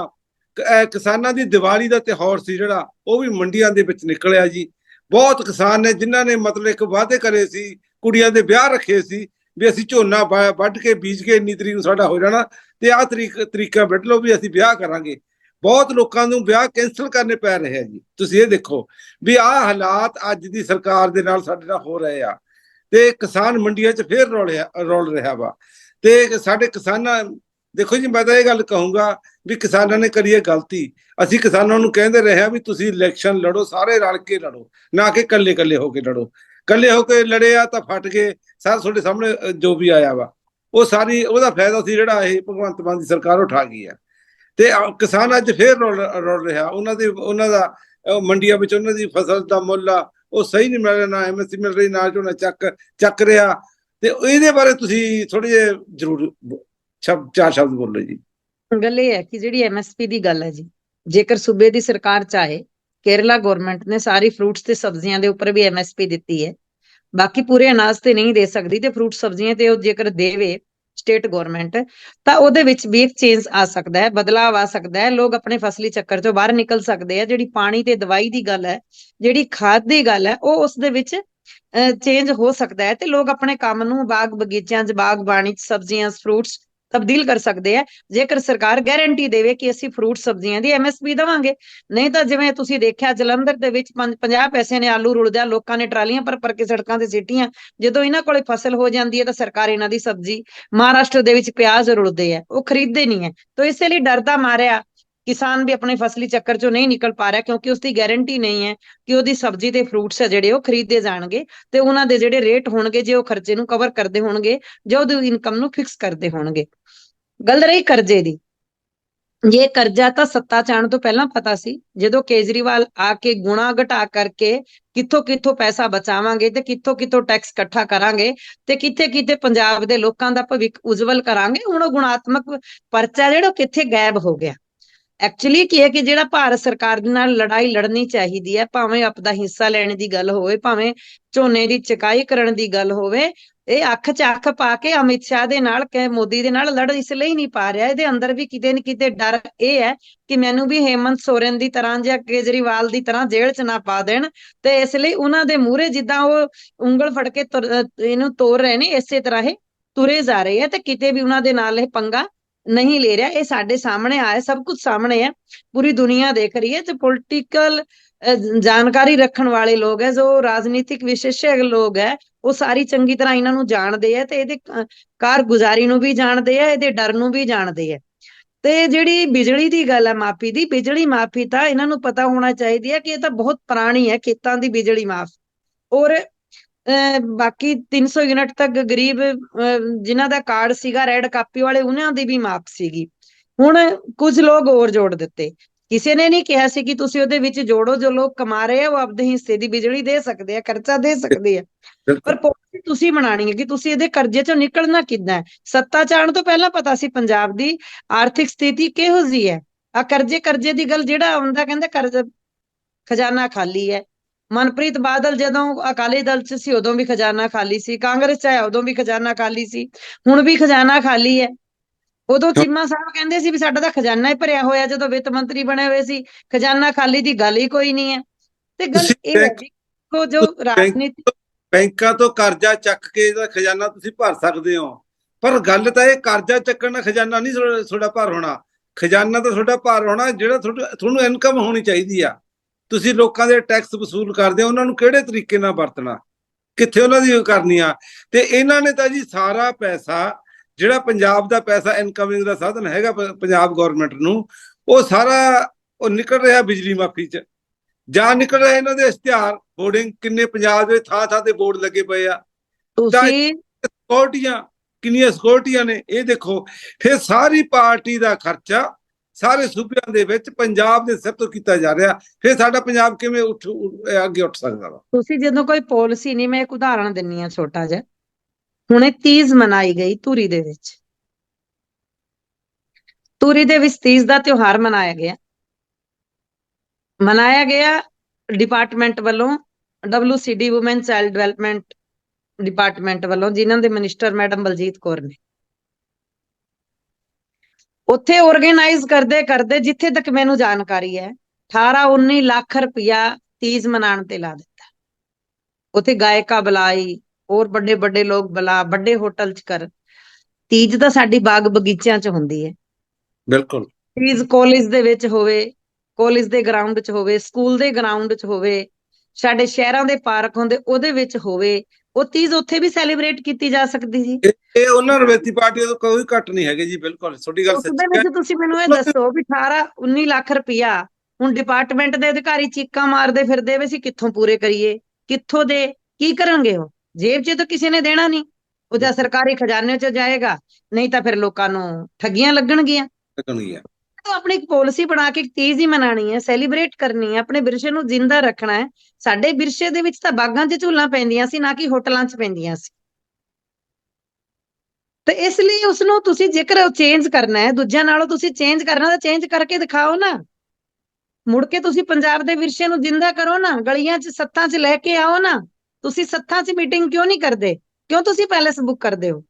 ਕਿਸਾਨਾਂ ਦੀ ਦੀਵਾਲੀ ਦਾ ਤਿਉਹਾਰ ਸੀ ਜਿਹੜਾ, ਉਹ ਵੀ ਮੰਡੀਆਂ ਦੇ ਵਿੱਚ ਨਿਕਲਿਆ ਜੀ। ਬਹੁਤ ਕਿਸਾਨ ਨੇ, ਜਿਨ੍ਹਾਂ ਨੇ ਮਤਲਬ ਇੱਕ ਵਾਅਦੇ ਕਰੇ ਸੀ, ਕੁੜੀਆਂ ਦੇ ਵਿਆਹ ਰੱਖੇ ਸੀ, ਵੀ ਅਸੀਂ ਝੋਨਾ ਵੱਢ ਕੇ ਬੀਜ ਕੇ ਇੰਨੀ ਤਰੀਕ ਨੂੰ ਸਾਡਾ ਹੋ ਜਾਣਾ ਤੇ ਆਹ ਤਰੀਕ, ਤਰੀਕਾ ਵੱਢ ਲਓ ਵੀ ਅਸੀਂ ਵਿਆਹ ਕਰਾਂਗੇ। ਬਹੁਤ ਲੋਕਾਂ ਨੂੰ ਵਿਆਹ ਕੈਂਸਲ ਕਰਨੇ ਪੈ ਰਹੇ ਆ ਜੀ। ਤੁਸੀਂ ਇਹ ਦੇਖੋ ਵੀ ਆਹ ਹਾਲਾਤ ਅੱਜ ਦੀ ਸਰਕਾਰ ਦੇ ਨਾਲ ਸਾਡੇ ਨਾਲ ਹੋ ਰਹੇ ਆ। ਤੇ ਕਿਸਾਨ ਮੰਡੀਆਂ 'ਚ ਫੇਰ ਰੋਲ ਰਿਹਾ ਰੋਲ ਰਿਹਾ ਵਾ। ਤੇ ਸਾਡੇ ਕਿਸਾਨਾਂ, ਦੇਖੋ ਜੀ, ਮੈਂ ਤਾਂ ਇਹ ਗੱਲ ਕਹੂੰਗਾ ਵੀ ਕਿਸਾਨਾਂ ਨੇ ਕਰੀ ਇਹ ਗਲਤੀ। ਅਸੀਂ ਕਿਸਾਨਾਂ ਨੂੰ ਕਹਿੰਦੇ ਰਹੇ ਆ ਵੀ ਤੁਸੀਂ ਇਲੈਕਸ਼ਨ ਲੜੋ, ਸਾਰੇ ਰਲ ਕੇ ਲੜੋ, ਨਾ ਕਿ ਇਕੱਲੇ ਇਕੱਲੇ ਹੋ ਕੇ ਲੜੋ। ਇਕੱਲੇ ਹੋ ਕੇ ਲੜੇ ਆ ਤਾਂ ਫਟ ਗਏ, ਸਰ ਤੁਹਾਡੇ ਸਾਹਮਣੇ ਜੋ ਵੀ ਆਇਆ ਵਾ। ਉਹ ਸਾਰੀ, ਉਹਦਾ ਫਾਇਦਾ ਸੀ ਜਿਹੜਾ ਇਹ ਭਗਵੰਤ ਮਾਨ ਦੀ ਸਰਕਾਰ ਉਠਾ ਗਈ ਆ। ਤੇ ਕਿਸਾਨ ਅੱਜ ਫੇਰ ਰੋਲ ਰੋਲ ਰਿਹਾ। ਉਹਨਾਂ ਦੀ, ਉਹਨਾਂ ਦਾ ਮੰਡੀਆਂ ਵਿੱਚ ਉਹਨਾਂ ਦੀ ਫਸਲ ਦਾ ਮੁੱਲ ਆ, ਉਹ ਸਹੀ ਨਹੀਂ ਮਿਲ ਰਿਹਾ, ਨਾ ਐਮਐਸਪੀ ਮਿਲ ਰਹੀ, ਨਾ ਝੋਨਾ ਚੱਕ ਚੱਕ ਰਿਹਾ। ਤੇ ਇਹਦੇ ਬਾਰੇ ਤੁਸੀਂ ਥੋੜੇ ਜਿਹਾ ਜ਼ਰੂਰ ਸ਼ਬਦ ਚਾਰ ਸ਼ਬਦ ਬੋਲੋ ਜੀ। ਗੱਲ ਇਹ ਹੈ ਕਿ ਜਿਹੜੀ ਐਮਐਸਪੀ ਦੀ ਗੱਲ ਹੈ ਜੀ, ਜੇਕਰ ਸੂਬੇ ਦੀ ਸਰਕਾਰ ਚਾਹੇ, ਕੇਰਲਾ ਗਵਰਨਮੈਂਟ ਨੇ ਸਾਰੀ ਫਰੂਟਸ ਤੇ ਸਬਜ਼ੀਆਂ ਦੇ ਉੱਪਰ ਵੀ ਐਮਐਸਪੀ ਦਿੱਤੀ ਹੈ। ਬਾਕੀ ਪੂਰੇ ਅਨਾਜ ਤੇ ਨਹੀਂ ਦੇ ਸਕਦੀ ਤੇ ਫਰੂਟ ਸਬਜ਼ੀਆਂ ਤੇ ਉਹ ਜੇਕਰ ਦੇਵੇ ਸਟੇਟ ਗਵਰਨਮੈਂਟ ਤਾਂ ਉਹਦੇ ਵਿੱਚ ਵੀ ਇੱਕ ਚੇਂਜ ਆ ਸਕਦਾ ਹੈ, ਬਦਲਾਵ ਆ ਸਕਦਾ ਹੈ। ਲੋਕ ਆਪਣੇ ਫਸਲੀ ਚੱਕਰ ਤੋਂ ਬਾਹਰ ਨਿਕਲ ਸਕਦੇ ਆ। ਜਿਹੜੀ ਪਾਣੀ ਤੇ ਦਵਾਈ ਦੀ ਗੱਲ ਹੈ, ਜਿਹੜੀ ਖਾਦ ਦੀ ਗੱਲ ਹੈ, ਉਹ ਉਸ ਦੇ ਵਿੱਚ ਚੇਂਜ ਹੋ ਸਕਦਾ ਹੈ ਤੇ ਲੋਕ ਆਪਣੇ ਕੰਮ ਨੂੰ ਬਾਗ ਬਗੀਚਿਆਂ 'ਚ, ਬਾਗਬਾਨੀ 'ਚ, ਸਬਜ਼ੀਆਂ ਫਰੂਟਸ ਤਬਦੀਲ ਕਰ ਸਕਦੇ ਆ। ਜੇਕਰ ਸਰਕਾਰ ਗਾਰੰਟੀ ਦੇਵੇ ਕਿ ਅਸੀਂ ਫਰੂਟ ਸਬਜ਼ੀਆਂ ਦੀ ਐਮਐਸਪੀ ਦੇਵਾਂਗੇ, ਨਹੀਂ ਤਾਂ ਜਿਵੇਂ ਤੁਸੀਂ ਦੇਖਿਆ ਜਲੰਧਰ ਦੇ ਵਿੱਚ 50 ਪੈਸੇ ਨੇ ਆਲੂ ਰੁਲਦਿਆਂ ਲੋਕਾਂ ਨੇ ਟਰਾਲੀਆਂ ਪਰ ਪਰ ਕੇ ਸੜਕਾਂ ਤੇ ਸਿੱਟੀਆਂ। ਜਦੋਂ ਇਹਨਾਂ ਕੋਲੇ ਫਸਲ ਹੋ ਜਾਂਦੀ ਹੈ ਤਾਂ ਸਰਕਾਰ ਇਹਨਾਂ ਦੀ ਸਬਜ਼ੀ, ਮਹਾਰਾਸ਼ਟਰ ਦੇ ਵਿੱਚ ਪਿਆਜ਼ ਰੁਲਦੇ ਆ, ਉਹ ਖਰੀਦਦੇ ਨਹੀਂ ਹੈ। ਤਾਂ ਇਸੇ ਲਈ ਡਰਦਾ ਮਾਰਿਆ ਕਿਸਾਨ ਵੀ ਆਪਣੇ ਫਸਲੀ ਚੱਕਰ ਚੋਂ ਨਹੀਂ ਨਿਕਲ ਪਾ ਰਿਹਾ ਕਿਉਂਕਿ ਉਸ ਦੀ ਗਾਰੰਟੀ ਨਹੀਂ ਹੈ ਕਿ ਉਹਦੀ ਸਬਜ਼ੀ ਤੇ ਫਰੂਟਸ ਆ ਜਿਹੜੇ ਉਹ ਖਰੀਦੇ ਜਾਣਗੇ ਤੇ ਉਹਨਾਂ ਦੇ ਜਿਹੜੇ ਰੇਟ ਹੋਣਗੇ, ਜੇ ਉਹ ਖਰਚੇ ਨੂੰ ਕਵਰ ਕਰਦੇ ਹੋਣਗੇ ਜੇ ਉਹਦੀ ਇਨਕਮ ਨੂੰ ਫਿਕਸ ਕਰਦੇ ਹੋਣਗੇ। ਗੱਲ ਰਹੀ ਕਰਜ਼ੇ ਦੀ। ਇਹ ਕਰਜ਼ਾ ਤਾਂ ਸੱਤਾ ਚਾਣ ਤੋਂ ਪਹਿਲਾਂ ਪਤਾ ਸੀ, ਜਦੋਂ ਕੇਜਰੀਵਾਲ ਆ ਕੇ ਗੁਣਾ ਘਟਾ ਕਰਕੇ ਕਿੱਥੋਂ ਕਿੱਥੋਂ ਪੈਸਾ ਬਚਾਵਾਂਗੇ ਤੇ ਕਿੱਥੋਂ ਕਿੱਥੋਂ ਟੈਕਸ ਇਕੱਠਾ ਕਰਾਂਗੇ ਤੇ ਕਿੱਥੇ ਕਿੱਥੇ ਪੰਜਾਬ ਦੇ ਲੋਕਾਂ ਦਾ ਭਵਿੱਖ ਉਜਵਲ ਕਰਾਂਗੇ, ਹੁਣ ਉਹ ਗੁਣਾਤਮਕ ਪਰਚਾ ਜਿਹੜਾ ਉਹ ਕਿੱਥੇ ਗਾਇਬ ਹੋ ਗਿਆ। ਐਕਚੁਅਲੀ ਕੀ ਹੈ ਕਿ ਜਿਹੜਾ ਭਾਰਤ ਸਰਕਾਰ ਦੇ ਨਾਲ ਲੜਾਈ ਲੜਨੀ ਚਾਹੀਦੀ ਹੈ, ਭਾਵੇਂ ਆਪਦਾ ਹਿੱਸਾ ਲੈਣ ਦੀ ਗੱਲ ਹੋਵੇ, ਭਾਵੇਂ ਝੋਨੇ ਦੀ ਚਕਾਈ ਕਰਨ ਦੀ ਗੱਲ ਹੋਵੇ, ਇਹ ਅੱਖ 'ਚ ਅੱਖ ਪਾ ਕੇ ਅਮਿਤ ਸ਼ਾਹ ਦੇ ਨਾਲ ਕਿ ਮੋਦੀ ਦੇ ਨਾਲ ਲੜ ਇਸ ਲਈ ਨਹੀਂ ਪਾ ਰਿਹਾ। ਇਹਦੇ ਅੰਦਰ ਵੀ ਕਿਤੇ ਨਾ ਕਿਤੇ ਡਰ ਇਹ ਹੈ ਕਿ ਮੈਨੂੰ ਵੀ ਹੇਮੰਤ ਸੋਰੇਨ ਦੀ ਤਰ੍ਹਾਂ ਜਾਂ ਕੇਜਰੀਵਾਲ ਦੀ ਤਰ੍ਹਾਂ ਜੇਲ੍ਹ 'ਚ ਨਾ ਪਾ ਦੇਣ ਤੇ ਇਸ ਲਈ ਉਹਨਾਂ ਦੇ ਮੂਹਰੇ ਜਿੱਦਾਂ ਉਹ ਉਂਗਲ ਫੜ ਕੇ ਇਹਨੂੰ ਤੋੜ ਰਹੇ ਨੇ, ਇਸੇ ਤਰ੍ਹਾਂ ਇਹ ਤੁਰੇ ਜਾ ਰਹੇ ਆ ਤੇ ਕਿਤੇ ਵੀ ਉਹਨਾਂ ਦੇ ਨਾਲ ਇਹ ਪੰਗਾ ਨਹੀਂ ਲੈ ਰਿਹਾ, ਇਹ ਸਾਡੇ ਸਾਹਮਣੇ ਆਇਆ, ਸਭ ਕੁਝ ਸਾਹਮਣੇ ਹੈ ਪੂਰੀ ਦੁਨੀਆ ਦੇਖ ਰਹੀ ਹੈ ਤੇ ਪੋਲਿਟੀਕਲ ਜਾਣਕਾਰੀ ਰੱਖਣ ਵਾਲੇ ਲੋਕ ਹੈ, ਜੋ ਰਾਜਨੀਤਿਕ ਵਿਸ਼ੇਸ਼ज्ञ ਲੋਕ ਹੈ, ਉਹ ਸਾਰੀ ਚੰਗੀ ਤਰ੍ਹਾਂ ਇਹਨਾਂ ਨੂੰ ਜਾਣਦੇ ਹੈ ਤੇ ਇਹਦੇ ਕਾਰਗੁਜ਼ਾਰੀ ਨੂੰ ਵੀ ਜਾਣਦੇ ਹੈ, ਇਹਦੇ ਡਰ ਨੂੰ ਵੀ ਜਾਣਦੇ ਹੈ। ਤੇ ਜਿਹੜੀ ਬਿਜਲੀ ਦੀ ਗੱਲ ਹੈ ਮਾਫੀ ਦੀ, ਬਿਜਲੀ ਮਾਫੀ ਤਾਂ ਇਹਨਾਂ ਨੂੰ ਪਤਾ ਹੋਣਾ ਚਾਹੀਦੀ ਹੈ ਕਿ ਇਹ ਤਾਂ ਬਹੁਤ ਪੁਰਾਣੀ ਹੈ, ਖੇਤਾਂ ਦੀ ਬਿਜਲੀ ਮਾਫ। ਔਰ ਬਾਕੀ 300 ਯੂਨਿਟ ਤੱਕ ਗਰੀਬ ਜਿਨ੍ਹਾਂ ਦਾ ਕਾਰਡ ਸੀਗਾ ਰੈੱਡ ਕਾਪੀ ਵਾਲੇ ਉਹਨਾਂ ਦੀ ਵੀ ਮਾਫ ਸੀਗੀ। ਹੁਣ ਕੁਝ ਲੋਕ ਹੋਰ ਜੋੜ ਦਿੱਤੇ। ਕਿਸੇ ਨੇ ਨਹੀਂ ਕਿਹਾ ਸੀ ਕਿ ਤੁਸੀਂ ਉਹਦੇ ਵਿੱਚ ਜੋੜੋ ਜੋ ਲੋਕ ਕਮਾ ਰਹੇ ਆ ਉਹ ਆਪਦੇ ਹਿੱਸੇ ਦੀ ਬਿਜਲੀ ਦੇ ਸਕਦੇ ਆ ਖਰਚਾ ਦੇ ਸਕਦੇ ਆ। ਪਰ ਪਾਲਿਸੀ ਤੁਸੀਂ ਬਣਾਣੀ ਹੈ ਕਿ ਤੁਸੀਂ ਇਹਦੇ ਕਰਜ਼ੇ ਚੋਂ ਨਿਕਲਣਾ ਕਿੱਦਾਂ ਹੈ? ਸੱਤਾ ਚਾਣ ਤੋਂ ਪਹਿਲਾਂ ਪਤਾ ਸੀ ਪੰਜਾਬ ਦੀ ਆਰਥਿਕ ਸਥਿਤੀ ਕਿਹੋ ਜਿਹੀ ਹੈ। ਆ ਕਰਜ਼ੇ ਕਰਜ਼ੇ ਦੀ ਗੱਲ ਜਿਹੜਾ ਆਉਂਦਾ ਕਹਿੰਦੇ ਕਰਜ਼ ਖਜ਼ਾਨਾ ਖਾਲੀ ਹੈ। ਮਨਪ੍ਰੀਤ ਬਾਦਲ ਜਦੋਂ ਅਕਾਲੀ ਦਲ 'ਚ ਸੀ ਉਦੋਂ ਵੀ ਖਜ਼ਾਨਾ ਖਾਲੀ ਸੀ। ਕਾਂਗਰਸ 'ਚ ਆਇਆ ਉਦੋਂ ਵੀ ਖਜ਼ਾਨਾ ਖਾਲੀ ਸੀ ਹੁਣ ਵੀ ਖਜ਼ਾਨਾ ਖਾਲੀ ਹੈ। ਉਦੋਂ ਚੀਮਾ ਸਾਹਿਬ ਕਹਿੰਦੇ ਸੀ ਵੀ ਸਾਡਾ ਤਾਂ ਖਜ਼ਾਨਾ ਹੀ ਭਰਿਆ ਹੋਇਆ ਜਦੋਂ ਵਿੱਤ ਮੰਤਰੀ ਬਣੇ ਹੋਏ ਸੀ ਖਜ਼ਾਨਾ ਖਾਲੀ ਦੀ ਗੱਲ ਹੀ ਕੋਈ ਨਹੀਂ ਹੈ। ਤੇ ਗੱਲ ਇਹ ਹੈ ਦੇਖੋ ਜੋ ਰਾਜਨੀਤੀ ਬੈਂਕਾਂ ਤੋਂ ਕਰਜ਼ਾ ਚੱਕ ਕੇ ਇਹਦਾ ਖਜ਼ਾਨਾ ਤੁਸੀਂ ਭਰ ਸਕਦੇ ਹੋ। ਪਰ ਗੱਲ ਤਾਂ ਇਹ ਕਰਜ਼ਾ ਚੱਕਣ ਨਾਲ ਖਜ਼ਾਨਾ ਨਹੀਂ ਤੁਹਾਡਾ- ਭਰ ਹੋਣਾ। ਖਜ਼ਾਨਾ ਤਾਂ ਤੁਹਾਡਾ ਭਰ ਹੋਣਾ ਜਿਹੜਾ ਤੁਹਾਨੂੰ ਇਨਕਮ ਹੋਣੀ ਚਾਹੀਦੀ ਆ। ਤੁਸੀਂ ਲੋਕਾਂ ਦੇ ਟੈਕਸ ਵਸੂਲ ਕਰਦੇ ਹੋ ਉਹਨਾਂ ਨੂੰ ਕਿਹੜੇ ਤਰੀਕੇ ਨਾਲ ਵਰਤਣਾ? ਕਿੱਥੇ ਉਹਨਾਂ ਦੀ ਕਰਨੀ ਆ? ਤੇ ਇਹਨਾਂ ਨੇ ਤਾਂ ਜੀ ਸਾਰਾ ਪੈਸਾ ਜਿਹੜਾ ਪੰਜਾਬ ਦਾ ਪੈਸਾ ਇਨਕਮਿੰਗ ਦਾ ਸਾਧਨ ਹੈਗਾ ਪੰਜਾਬ ਗਵਰਨਮੈਂਟ ਨੂੰ ਉਹ ਸਾਰਾ ਉਹ ਨਿਕਲ ਰਿਹਾ ਬਿਜਲੀ ਮਾਫੀ ਚ। ਜਾਂ ਨਿਕਲ ਰਿਹਾ ਇਹਨਾਂ ਦੇ ਇਸ਼ਤਿਹਾਰ ਬੋਰਡਿੰਗ ਕਿੰਨੇ ਪੰਜਾਬ ਦੇ ਥਾਂ ਥਾਂ ਤੇ ਬੋਰਡ ਲੱਗੇ ਪਏ ਆ। ਤੁਸੀਂ ਸਿਕਿਉਰਟੀਆਂ ਕਿੰਨੀਆਂ ਸਿਕਿਉਰਟੀਆਂ ਨੇ ਇਹ ਦੇਖੋ। ਫਿਰ ਸਾਰੀ ਪਾਰਟੀ ਦਾ ਖਰਚਾ ਸਾਰੇ ਸੂਬਿਆਂ ਦੇ ਵਿੱਚ ਪੰਜਾਬ ਦੇ ਸਿਰ ਤੋਂ ਕੀਤਾ ਜਾ ਰਿਹਾ। ਫਿਰ ਸਾਡਾ ਪੰਜਾਬ ਕਿਵੇਂ ਉੱਠ ਅੱਗੇ ਉੱਠ ਸਕਦਾ ਵਾ? ਤੁਸੀਂ ਜਦੋਂ ਕੋਈ ਪਾਲਿਸੀ ਨਹੀਂ, ਮੈਂ ਇੱਕ ਉਦਾਹਰਣ ਦਿੰਨੀ ਆ ਛੋਟਾ ਜਿਹਾ। ਹੁਣੇ ਤੀਜ ਮਨਾਈ ਗਈ ਧੂਰੀ ਦੇ ਵਿੱਚ। ਧੂਰੀ ਦੇ ਵਿੱਚ ਤੀਜ ਦਾ ਤਿਉਹਾਰ ਮਨਾਇਆ ਗਿਆ। ਮਨਾਇਆ ਗਿਆ ਡਿਪਾਰਟਮੈਂਟ ਵੱਲੋਂ WCD woman child development department ਵੱਲੋਂ, ਜਿਨ੍ਹਾਂ ਦੇ ਮਿਨਿਸਟਰ ਮੈਡਮ ਬਲਜੀਤ ਕੌਰ ਨੇ। ਉੱਥੇ ਆਰਗੇਨਾਈਜ਼ ਕਰਦੇ ਕਰਦੇ ਜਿੱਥੇ ਤੱਕ ਮੈਨੂੰ ਜਾਣਕਾਰੀ ਹੈ 18 19 ਲੱਖ ਰੁਪਇਆ ਤੀਜ ਮਨਾਉਣ ਤੇ ਲਾ ਦਿੱਤਾ। ਉੱਥੇ ਗਾਇਕਾ ਬੁਲਾਈ ਹੋਰ ਵੱਡੇ ਵੱਡੇ ਲੋਕ ਬੁਲਾ ਵੱਡੇ ਹੋਟਲ ਚ ਕਰ। ਤੀਜ ਤਾਂ ਸਾਡੀ ਬਾਗ ਬਗੀਚਿਆਂ ਚ ਹੁੰਦੀ ਹੈ। ਬਿਲਕੁਲ। ਤੀਜ ਕਾਲਜ ਦੇ ਵਿੱਚ ਹੋਵੇ ਕਾਲਜ ਦੇ ਗਰਾਊਂਡ 'ਚ ਹੋਵੇ ਸਕੂਲ ਦੇ ਗਰਾਊਂਡ 'ਚ ਹੋਵੇ ਸਾਡੇ ਸ਼ਹਿਰਾਂ ਦੇ ਪਾਰਕ ਹੁੰਦੇ ਉਹਦੇ ਵਿੱਚ ਹੋਵੇ ਉਹ ਤੀਜ ਉੱਥੇ ਵੀ ਸੈਲੀਬ੍ਰੇਟ ਕੀਤੀ ਜਾ ਸਕਦੀ ਜੀ ਇਹ ਇਹ ਉਹਨਾਂ ਰਵੈਤੀ ਪਾਰਟੀ ਤੋਂ ਕੋਈ ਘੱਟ ਨਹੀਂ ਹੈਗੇ ਜੀ ਬਿਲਕੁਲ। ਤੁਹਾਡੀ ਗੱਲ ਉਸ ਦੇ ਸੱਚੀ ਹੈ। ਵਿੱਚ ਤੁਸੀਂ ਮੈਨੂੰ ਇਹ ਦੱਸੋ ਵੀ 18 19 ਲੱਖ ਰੁਪਇਆ ਹੁਣ ਡਿਪਾਰਟਮੈਂਟ ਦੇ ਅਧਿਕਾਰੀ ਚੀਕਾਂ ਮਾਰਦੇ ਫਿਰਦੇ ਵੀ ਅਸੀਂ ਕਿੱਥੋਂ ਪੂਰੇ ਕਰੀਏ ਕਿੱਥੋਂ ਦੇ ਕੀ ਕਰਨਗੇ ਉਹ? ਜੇਬ 'ਚ ਤਾਂ ਕਿਸੇ ਨੇ ਦੇਣਾ ਨਹੀਂ। ਉਹ ਜਾਂ ਸਰਕਾਰੀ ਖਜ਼ਾਨੇ 'ਚ ਜਾਏਗਾ ਨਹੀਂ ਤਾਂ ਫਿਰ ਲੋਕਾਂ ਨੂੰ ਠੱਗੀਆਂ ਲੱਗਣਗੀਆਂ। ਲੱਗਣਗੀਆਂ। ਤਾਂ ਆਪਣੀ ਇੱਕ ਪਾਲਿਸੀ ਬਣਾ ਕੇ ਤੀਜ ਹੀ ਮਨਾਣੀ ਹੈ ਸੈਲੀਬ੍ਰੇਟ ਕਰਨੀ ਹੈ, ਆਪਣੇ ਵਿਰਸੇ ਨੂੰ ਜ਼ਿੰਦਾ ਰੱਖਣਾ ਹੈ। ਸਾਡੇ ਵਿਰਸੇ ਦੇ ਵਿੱਚ ਤਾਂ ਬਾਗਾਂ 'ਚ ਝੂਲਾਂ ਪੈਂਦੀਆਂ ਸੀ, ਨਾ ਕਿ ਹੋਟਲਾਂ 'ਚ ਪੈਂਦੀਆਂ ਸੀ। ਤੇ ਇਸ ਲਈ ਉਸ ਨੂੰ ਤੁਸੀਂ ਜੇਕਰ ਚੇਂਜ ਕਰਨਾ ਹੈ, ਦੂਜਿਆਂ ਨਾਲੋਂ ਤੁਸੀਂ ਚੇਂਜ ਕਰਨਾ, ਤਾਂ ਚੇਂਜ ਕਰਕੇ ਦਿਖਾਓ ਨਾ। ਮੁੜ ਕੇ ਤੁਸੀਂ ਪੰਜਾਬ ਦੇ ਵਿਰਸੇ ਨੂੰ ਜ਼ਿੰਦਾ ਕਰੋ ਨਾ, ਗਲੀਆਂ 'ਚ, ਸੱਥਾਂ 'ਚ ਲੈ ਕੇ ਆਓ ਨਾ। ਤੁਸੀਂ ਸੱਥਾਂ 'ਚ ਮੀਟਿੰਗ ਕਿਉਂ ਨਹੀਂ ਕਰਦੇ? ਕਿਉਂ ਤੁਸੀਂ ਪੈਲੇਸ ਬੁੱਕ ਕਰਦੇ ਹੋ?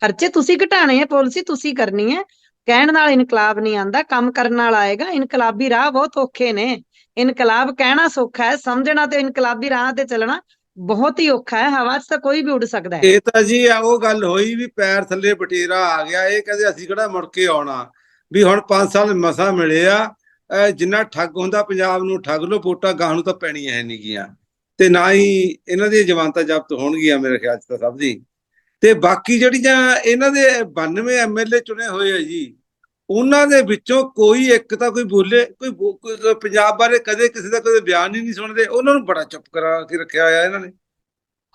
ਖਰਚੇ ਤੁਸੀਂ ਘਟਾਣੇ ਹੈ, ਪਾਲਿਸੀ ਤੁਸੀਂ ਕਰਨੀ ਹੈ। ਕਹਿਣ ਨਾਲ ਇਨਕਲਾਬ ਨਹੀਂ ਆਂਦਾ, ਕੰਮ ਕਰਨ ਨਾਲ ਆਏਗਾ, ਇਨਕਲਾਬੀ ਰਾਹ ਬਹੁਤ ਔਖੇ ਨੇ। ਇਨਕਲਾਬ ਕਹਿਣਾ ਸੌਖਾ ਹੈ, ਸਮਝਣਾ ਤੇ ਇਨਕਲਾਬੀ ਰਾਹ ਤੇ ਚੱਲਣਾ ਬਹੁਤ ਹੀ ਔਖਾ ਹੈ, ਹਵਾ 'ਚ ਤਾਂ ਕੋਈ ਵੀ ਉੱਡ ਸਕਦਾ ਹੈ। ਇਹ ਤਾਂ ਜੀ ਆ, ਉਹ ਗੱਲ ਹੋਈ ਵੀ ਪੈਰ ਥੱਲੇ ਬਟੇਰਾ ਆ ਗਿਆ, ਇਹ ਕਹਿੰਦੇ ਅਸੀਂ ਕਿਹੜਾ ਮੁੜ ਕੇ ਆਉਣਾ? ਵੀ ਹੁਣ 5 ਸਾਲ ਮਸਾ ਮਿਲਿਆ ਜਿੰਨਾ ਠੱਗ ਹੁੰਦਾ ਪੰਜਾਬ ਨੂੰ, ਠੱਗ ਲੋ ਵੋਟਾਂ ਗਾਹ ਨੂੰ ਤਾਂ ਪੈਣੀਆਂ ਹੈ ਨਹੀਂ ਗੀਆਂ ਤੇ ਨਾ ਹੀ ਇਹਨਾਂ ਦੀਆਂ ਜ਼ਮਾਨਤਾਂ ਜ਼ਬਤ ਹੋਣਗੀਆਂ ਮੇਰੇ ਖਿਆਲ 'ਚ ਤਾਂ ਸਭ ਦੀ। ਤੇ ਬਾਕੀ ਜਿਹੜੀਆਂ ਇਹਨਾਂ ਦੇ 92 ਐਮਐਲਏ ਚੁਣੇ ਹੋਏ ਆ ਜੀ, ਉਹਨਾਂ ਦੇ ਵਿੱਚੋਂ ਕੋਈ ਇੱਕ ਤਾਂ ਕੋਈ ਬੋਲੇ, ਕੋਈ ਪੰਜਾਬ ਬਾਰੇ ਕਦੇ ਕਿਸੇ ਦਾ ਕਦੇ ਬਿਆਨ ਹੀ ਨਹੀਂ ਸੁਣਦੇ, ਉਹਨਾਂ ਨੂੰ ਬੜਾ ਚੁੱਪ ਕਰਾ ਕੇ ਰੱਖਿਆ ਹੋਇਆ ਇਹਨਾਂ ਨੇ।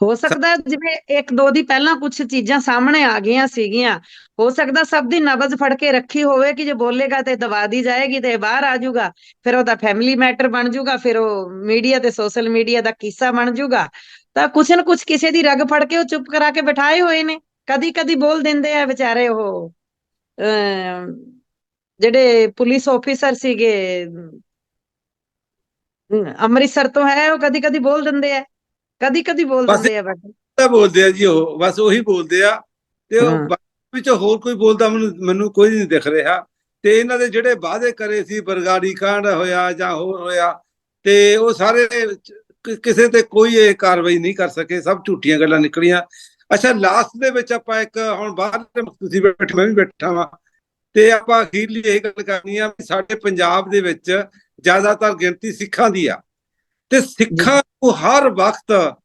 ਹੋ ਸਕਦਾ ਜਿਵੇਂ ਇੱਕ ਦੋ ਦੀ ਪਹਿਲਾਂ ਕੁਝ ਚੀਜ਼ਾਂ ਸਾਹਮਣੇ ਆ ਗਈਆਂ ਸੀਗੀਆਂ, ਹੋ ਸਕਦਾ ਸਭ ਦੀ ਨਬਜ਼ ਫੜ ਕੇ ਰੱਖੀ ਹੋਵੇ ਕਿ ਜੇ ਬੋਲੇਗਾ ਤੇ ਦਵਾ ਦੀ ਜਾਏਗੀ ਤੇ ਬਾਹਰ ਆ ਜਾਊਗਾ, ਫਿਰ ਉਹਦਾ ਫੈਮਿਲੀ ਮੈਟਰ ਬਣ ਜਾਊਗਾ, ਫਿਰ ਉਹ ਮੀਡੀਆ ਤੇ ਸੋਸ਼ਲ ਮੀਡੀਆ ਦਾ ਕਿੱਸਾ ਬਣ ਜਾਊਗਾ। ਤਾਂ ਕੁਛ ਨਾ ਕੁਛ ਕਿਸੇ ਦੀ ਰਗ ਫੜ ਕੇ ਉਹ ਚੁੱਪ ਕਰਾ ਕੇ ਬਿਠਾਏ ਹੋਏ ਨੇ। ਕਦੀ ਕਦੀ ਬੋਲ ਦਿੰਦੇ ਆ ਵਿਚਾਰੇ ਉਹ ਜਿਹੜੇ ਪੁਲਿਸ ਆਫੀਸਰ ਸੀਗੇ ਅਮ, ਅੰਮ੍ਰਿਤਸਰ ਤੋਂ ਹੈ ਉਹ ਕਦੀ ਕਦੀ ਬੋਲ ਦਿੰਦੇ ਆ। ਕਦੀ ਕਦੀ ਬੋਲ ਬਸ ਦਿੰਦੇ ਆ ਤਾਂ ਬੋਲਦੇ ਆ ਜੀ ਉਹ ਬਸ ਉਹੀ ਬੋਲਦੇ ਆ। ਤੇ ਉਹ ਵਿੱਚ ਹੋਰ ਕੋਈ ਬੋਲਦਾ ਮੈਨੂੰ ਮੈਨੂੰ ਕੋਈ ਨਹੀਂ ਦਿਖ ਰਿਹਾ। ਤੇ ਇਹਨਾਂ ਦੇ ਜਿਹੜੇ ਵਾਅਦੇ ਕਰੇ ਸੀ ਬਰਗਾੜੀ ਕਾਂਡ ਹੋਇਆ ਜਾਂ ਹੋਰ ਹੋਇਆ ਤੇ ਉਹ ਸਾਰੇ ਕਿਸੇ ਤੇ ਕੋਈ ਇਹ ਕਾਰਵਾਈ ਨਹੀਂ ਕਰ ਸਕੇ ਸਭ ਝੂਠੀਆਂ ਗੱਲਾਂ ਨਿਕਲੀਆਂ। ਅੱਛਾ ਲਾਸਟ ਦੇ ਵਿੱਚ ਆਪਾਂ ਇੱਕ ਹੁਣ ਬਾਹਰ ਤੁਸੀਂ ਬੈਠੇ ਮੈਂ ਵੀ ਬੈਠਾ ਵਾਂ। ਤੇ ਆਪਾਂ ਅਖੀਰਲੀ ਇਹ ਗੱਲ ਕਰਨੀ ਆ ਵੀ ਸਾਡੇ ਪੰਜਾਬ ਦੇ ਵਿੱਚ ਜ਼ਿਆਦਾਤਰ ਗਿਣਤੀ ਸਿੱਖਾਂ ਦੀ ਆ। ਤੇ ਸਿੱਖਾਂ ਨੂੰ ਹਰ ਵਕਤ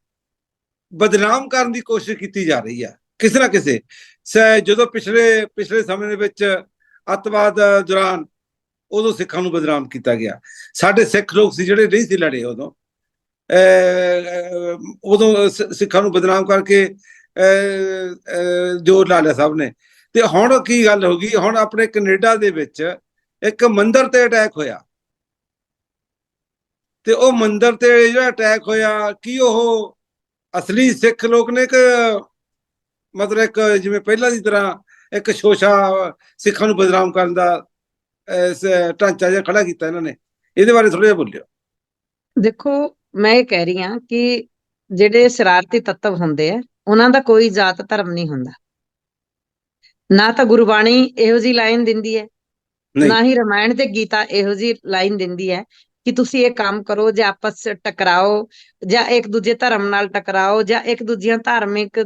ਬਦਨਾਮ ਕਰਨ ਦੀ ਕੋਸ਼ਿਸ਼ ਕੀਤੀ ਜਾ ਰਹੀ ਆ ਕਿਸੇ ਨਾ ਕਿਸੇ। ਸ- ਜਦੋਂ ਪਿਛਲੇ ਪਿਛਲੇ ਸਮੇਂ ਦੇ ਵਿੱਚ ਅੱਤਵਾਦ ਦੌਰਾਨ ਉਦੋਂ ਸਿੱਖਾਂ ਨੂੰ ਬਦਨਾਮ ਕੀਤਾ ਗਿਆ। ਸਾਡੇ ਸਿੱਖ ਲੋਕ ਸੀ ਜਿਹੜੇ ਨਹੀਂ ਸੀ ਲੜੇ ਉਦੋਂ। ਉਦੋਂ ਸਿੱਖਾਂ ਨੂੰ ਬਦਨਾਮ ਕਰਕੇ ਅਹ, ਅਹ, ਜੋਰ ਲਾ ਲਿਆ ਸਭ ਨੇ। ਤੇ ਹੁਣ ਕੀ ਗੱਲ ਹੋ ਗਈ? ਹੁਣ ਆਪਣੇ ਕੈਨੇਡਾ ਦੇ ਵਿੱਚ ਇੱਕ ਮੰਦਰ ਤੇ ਅਟੈਕ ਹੋਇਆ। ਤੇ ਉਹ ਮੰਦਿਰ ਤੇ ਜਿਹੜਾ ਅਟੈਕ ਹੋਇਆ ਕੀ ਉਹ ਅਸਲੀ ਸਿੱਖ ਲੋਕ ਨੇ ਕਿ ਮਤਲਬ ਇੱਕ ਜਿਵੇਂ ਪਹਿਲਾਂ ਦੀ ਤਰ੍ਹਾਂ ਇੱਕ ਸ਼ੋਸ਼ਾ ਸਿੱਖਾਂ ਨੂੰ ਬਦਨਾਮ ਕਰਨ ਦਾ ਢਾਂਚਾ ਜਿਹਾ ਖੜਾ ਕੀਤਾ ਇਹਨਾਂ ਨੇ? ਇਹਦੇ ਬਾਰੇ ਥੋੜਾ ਜਿਹਾ ਬੋਲਿਓ। ਦੇਖੋ ਮੈਂ ਇਹ ਕਹਿ ਰਹੀ ਹਾਂ ਕਿ ਜਿਹੜੇ ਸ਼ਰਾਰਤੀ ਤੱਤਵ ਹੁੰਦੇ ਆ ਉਹਨਾਂ ਦਾ ਕੋਈ ਜਾਤ ਧਰਮ ਨਹੀਂ ਹੁੰਦਾ। ਨਾ ਤਾਂ ਗੁਰਬਾਣੀ ਇਹੋ ਜੀ ਲਾਈਨ ਦਿੰਦੀ ਹੈ ਨਾ ਹੀ ਰਮਾਇਣ ਤੇ ਗੀਤਾ ਇਹੋ ਜੀ ਲਾਈਨ ਦਿੰਦੀ ਹੈ ਕਿ ਤੁਸੀਂ ਇਹ ਕੰਮ ਕਰੋ ਜਾਂ ਆਪਸ ਚ ਟਕਰਾਓ ਜਾਂ ਇੱਕ ਦੂਜੇ ਧਰਮ ਨਾਲ ਟਕਰਾਓ ਜਾਂ ਇੱਕ ਦੂਜੀਆਂ ਧਾਰਮਿਕ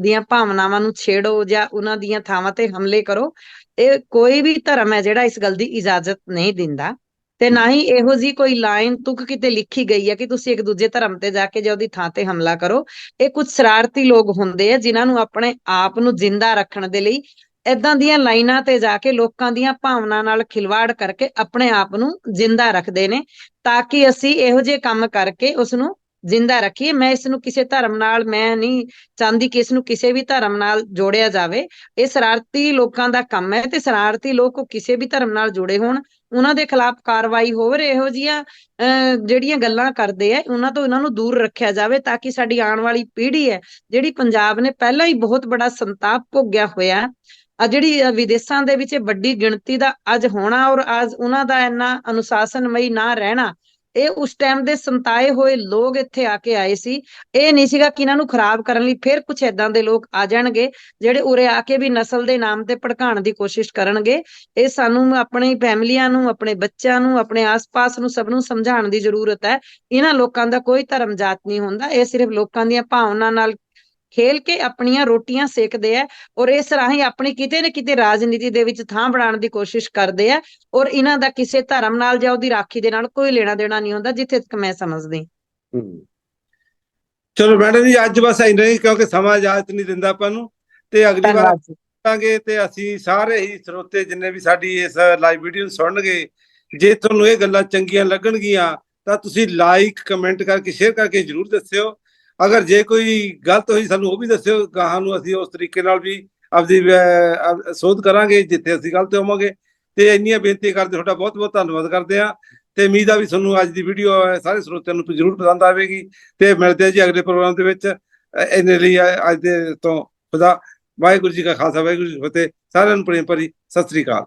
ਦੀਆਂ ਭਾਵਨਾਵਾਂ ਨੂੰ ਛੇੜੋ ਜਾਂ ਉਹਨਾਂ ਦੀਆਂ ਥਾਵਾਂ ਤੇ ਹਮਲੇ ਕਰੋ। ਇਹ ਕੋਈ ਵੀ ਧਰਮ ਹੈ ਜਿਹੜਾ ਇਸ ਗੱਲ ਦੀ ਇਜਾਜ਼ਤ ਨਹੀਂ ਦਿੰਦਾ। ਤੇ ਨਾ ਹੀ ਇਹੋ ਜੀ ਕੋਈ ਲਾਈਨ ਤੁਕ ਕਿਤੇ ਲਿਖੀ ਗਈ ਹੈ ਕਿ ਤੁਸੀਂ ਇੱਕ ਦੂਜੇ ਧਰਮ ਤੇ ਜਾ ਕੇ ਜਾਂ ਉਹਦੀ ਥਾਂ ਤੇ ਹਮਲਾ ਕਰੋ। ਇਹ ਕੁਝ ਸ਼ਰਾਰਤੀ ਲੋਕ ਹੁੰਦੇ ਆ ਜਿਨ੍ਹਾਂ ਨੂੰ ਆਪਣੇ ਆਪ ਨੂੰ ਜਿੰਦਾ ਰੱਖਣ ਦੇ ਲਈ ਇਦਾਂ ਦੀਆਂ ਲਾਈਨਾਂ ਤੇ ਜਾ ਕੇ ਲੋਕਾਂ ਦੀਆਂ ਭਾਵਨਾ ਨਾਲ ਖਿਲਵਾੜ ਕਰਕੇ ਆਪਣੇ ਆਪ ਨੂੰ ਜਿੰਦਾ ਰੱਖਦੇ ਨੇ, ਤਾਂ ਕਿ ਅਸੀਂ ਇਹੋ ਜਿਹੇ ਕੰਮ ਕਰਕੇ ਉਸ ਨੂੰ ਜਿੰਦਾ ਰੱਖੀਏ, ਮੈਂ ਇਸ ਨੂੰ ਕਿਸੇ ਧਰਮ ਨਾਲ, ਮੈਂ ਨਹੀਂ ਚਾਹੁੰਦੀ ਕਿ ਇਸ ਨੂੰ ਕਿਸੇ ਵੀ ਧਰਮ ਨਾਲ ਜੋੜਿਆ ਜਾਵੇ। ਇਹ ਸ਼ਰਾਰਤੀ ਲੋਕਾਂ ਦਾ ਕੰਮ ਹੈ ਤੇ ਸ਼ਰਾਰਤੀ ਲੋਕ ਕਿਸੇ ਵੀ ਧਰਮ ਨਾਲ ਜੁੜੇ ਹੋਣ, ਉਹਨਾਂ ਦੇ ਖਿਲਾਫ ਕਾਰਵਾਈ ਹੋਵੇ, ਇਹੋ ਜੀਆਂ ਜਿਹੜੀਆਂ ਗੱਲਾਂ ਕਰਦੇ ਆ, ਉਹਨਾਂ ਤੋਂ ਇਹਨਾਂ ਨੂੰ ਦੂਰ ਰੱਖਿਆ ਜਾਵੇ ਤਾਂ ਕਿ ਸਾਡੀ ਆਉਣ ਵਾਲੀ ਪੀੜ੍ਹੀ ਹੈ, ਜਿਹੜੀ ਪੰਜਾਬ ਨੇ ਪਹਿਲਾਂ ਹੀ ਬਹੁਤ ਬੜਾ ਸੰਤਾਪ ਭੋਗਿਆ ਹੋਇਆ ਆ ਜਿਹੜੀ ਵਿਦੇਸ਼ਾਂ ਦੇ ਵਿੱਚ ਇਹ ਵੱਡੀ ਗਿਣਤੀ ਦਾ ਅੱਜ ਹੋਣਾ ਔਰ ਅੱਜ ਉਹਨਾਂ ਦਾ ਇੰਨਾ ਅਨੁਸ਼ਾਸਨਮਈ ਨਾ ਰਹਿਣਾ ਇਹ ਉਸ ਟਾਈਮ ਦੇ ਸੰਤਾਏ ਹੋਏ ਲੋਕ ਇੱਥੇ ਆ ਕੇ ਆਏ ਸੀ। ਇਹ ਨਹੀਂ ਸੀਗਾ ਕਿ ਇਹਨਾਂ ਨੂੰ ਖਰਾਬ ਕਰਨ ਲਈ ਫਿਰ ਕੁਝ ਏਦਾਂ ਦੇ ਲੋਕ ਆ ਜਾਣਗੇ, ਜਿਹੜੇ ਉਰੇ ਆ ਕੇ ਵੀ ਨਸਲ ਦੇ ਨਾਮ ਤੇ ਭੜਕਾਉਣ ਦੀ ਕੋਸ਼ਿਸ਼ ਕਰਨਗੇ। ਇਹ ਸਾਨੂੰ ਆਪਣੀ ਫੈਮਲੀਆਂ ਨੂੰ, ਆਪਣੇ ਬੱਚਿਆਂ ਨੂੰ, ਆਪਣੇ ਆਸ-ਪਾਸ ਨੂੰ, ਸਭ ਨੂੰ ਸਮਝਾਉਣ ਦੀ ਜ਼ਰੂਰਤ ਹੈ। ਇਹਨਾਂ ਲੋਕਾਂ ਦਾ ਕੋਈ ਧਰਮ ਜਾਤ ਨਹੀਂ ਹੁੰਦਾ। ਇਹ ਸਿਰਫ ਲੋਕਾਂ ਦੀਆਂ ਭਾਵਨਾ ਨਾਲ ਖੇਲ ਕੇ ਆਪਣੀਆਂ ਰੋਟੀਆਂ ਸੇਕਦੇ ਆ ਔਰ ਇਸ ਰਾਹੀਂ ਆਪਣੀ ਕਿਤੇ ਨਾ ਕਿਤੇ ਰਾਜਨੀਤੀ ਦੇ ਵਿੱਚ ਥਾਂ ਬਣਾਉਣ ਦੀ ਕੋਸ਼ਿਸ਼ ਕਰਦੇ ਆ ਔਰ ਇਹਨਾਂ ਦਾ ਕਿਸੇ ਧਰਮ ਨਾਲ ਜਾਂ ਉਹਦੀ ਰਾਖੀ ਦੇ ਨਾਲ ਕੋਈ ਲੈਣਾ ਦੇਣਾ ਨਹੀਂ ਹੁੰਦਾ ਜਿੱਥੇ ਤੱਕ ਮੈਂ ਸਮਝਦੀ। ਚਲੋ ਮੈਡਮ ਜੀ ਅੱਜ ਬਸ ਇੰਨਾ ਹੀ ਕਿਉਂਕਿ ਸਮਾਂ ਇਜਾਜ਼ਤ ਨਹੀਂ ਦਿੰਦਾ ਆਪਾਂ ਨੂੰ ਤੇ ਅਗਲੀ ਵਾਰ ਕਰਾਂਗੇ ਤੇ ਅਸੀਂ ਸਾਰੇ ਹੀ ਸਰੋਤੇ ਜਿੰਨੇ ਵੀ ਸਾਡੀ ਇਸ ਲਾਈਵ ਵੀਡੀਓ ਨੂੰ ਸੁਣਨਗੇ ਜੇ ਤੁਹਾਨੂੰ ਇਹ ਗੱਲਾਂ ਚੰਗੀਆਂ ਲੱਗਣਗੀਆਂ ਤਾਂ ਤੁਸੀਂ ਲਾਈਕ ਕਮੈਂਟ ਕਰਕੇ ਸ਼ੇਅਰ ਕਰਕੇ ਜਰੂਰ ਦੱਸਿਓ। ਅਗਰ ਜੇ ਕੋਈ ਗਲਤ ਹੋਈ, ਸਾਨੂੰ ਉਹ ਵੀ ਦੱਸਿਓ, ਗਾਹਾਂ ਨੂੰ ਅਸੀਂ ਉਸ ਤਰੀਕੇ ਨਾਲ ਵੀ ਆਪਦੀ ਸੋਧ ਕਰਾਂਗੇ, ਜਿੱਥੇ ਅਸੀਂ ਗਲਤ ਹੋਵਾਂਗੇ। ਤੇ ਇੰਨੀਆਂ ਬੇਨਤੀ ਕਰਦੇ ਤੁਹਾਡਾ ਬਹੁਤ ਬਹੁਤ ਧੰਨਵਾਦ ਕਰਦੇ ਆ ਤੇ ਉਮੀਦ ਆ ਵੀ ਤੁਹਾਨੂੰ ਅੱਜ ਦੀ ਵੀਡੀਓ ਸਾਰੇ ਸਰੋਤਿਆਂ ਨੂੰ ਜਰੂਰ ਪਸੰਦ ਆਵੇਗੀ। ਤੇ ਮਿਲਦੇ ਆ ਜੀ ਅਗਲੇ ਪ੍ਰੋਗਰਾਮ ਦੇ ਵਿੱਚ। ਇਹਨੇ ਲਈ ਅੱਜ ਦੇ ਤੋਂ ਖੁਦਾ ਵਾਹਿਗੁਰੂ ਜੀ ਕਾ ਖਾਲਸਾ, ਵਾਹਿਗੁਰੂ ਜੀ ਫਤਿਹ। ਸਾਰਿਆਂ ਨੂੰ ਪ੍ਰੇਮ ਭਰੀ ਸਤਿ ਸ੍ਰੀ ਅਕਾਲ।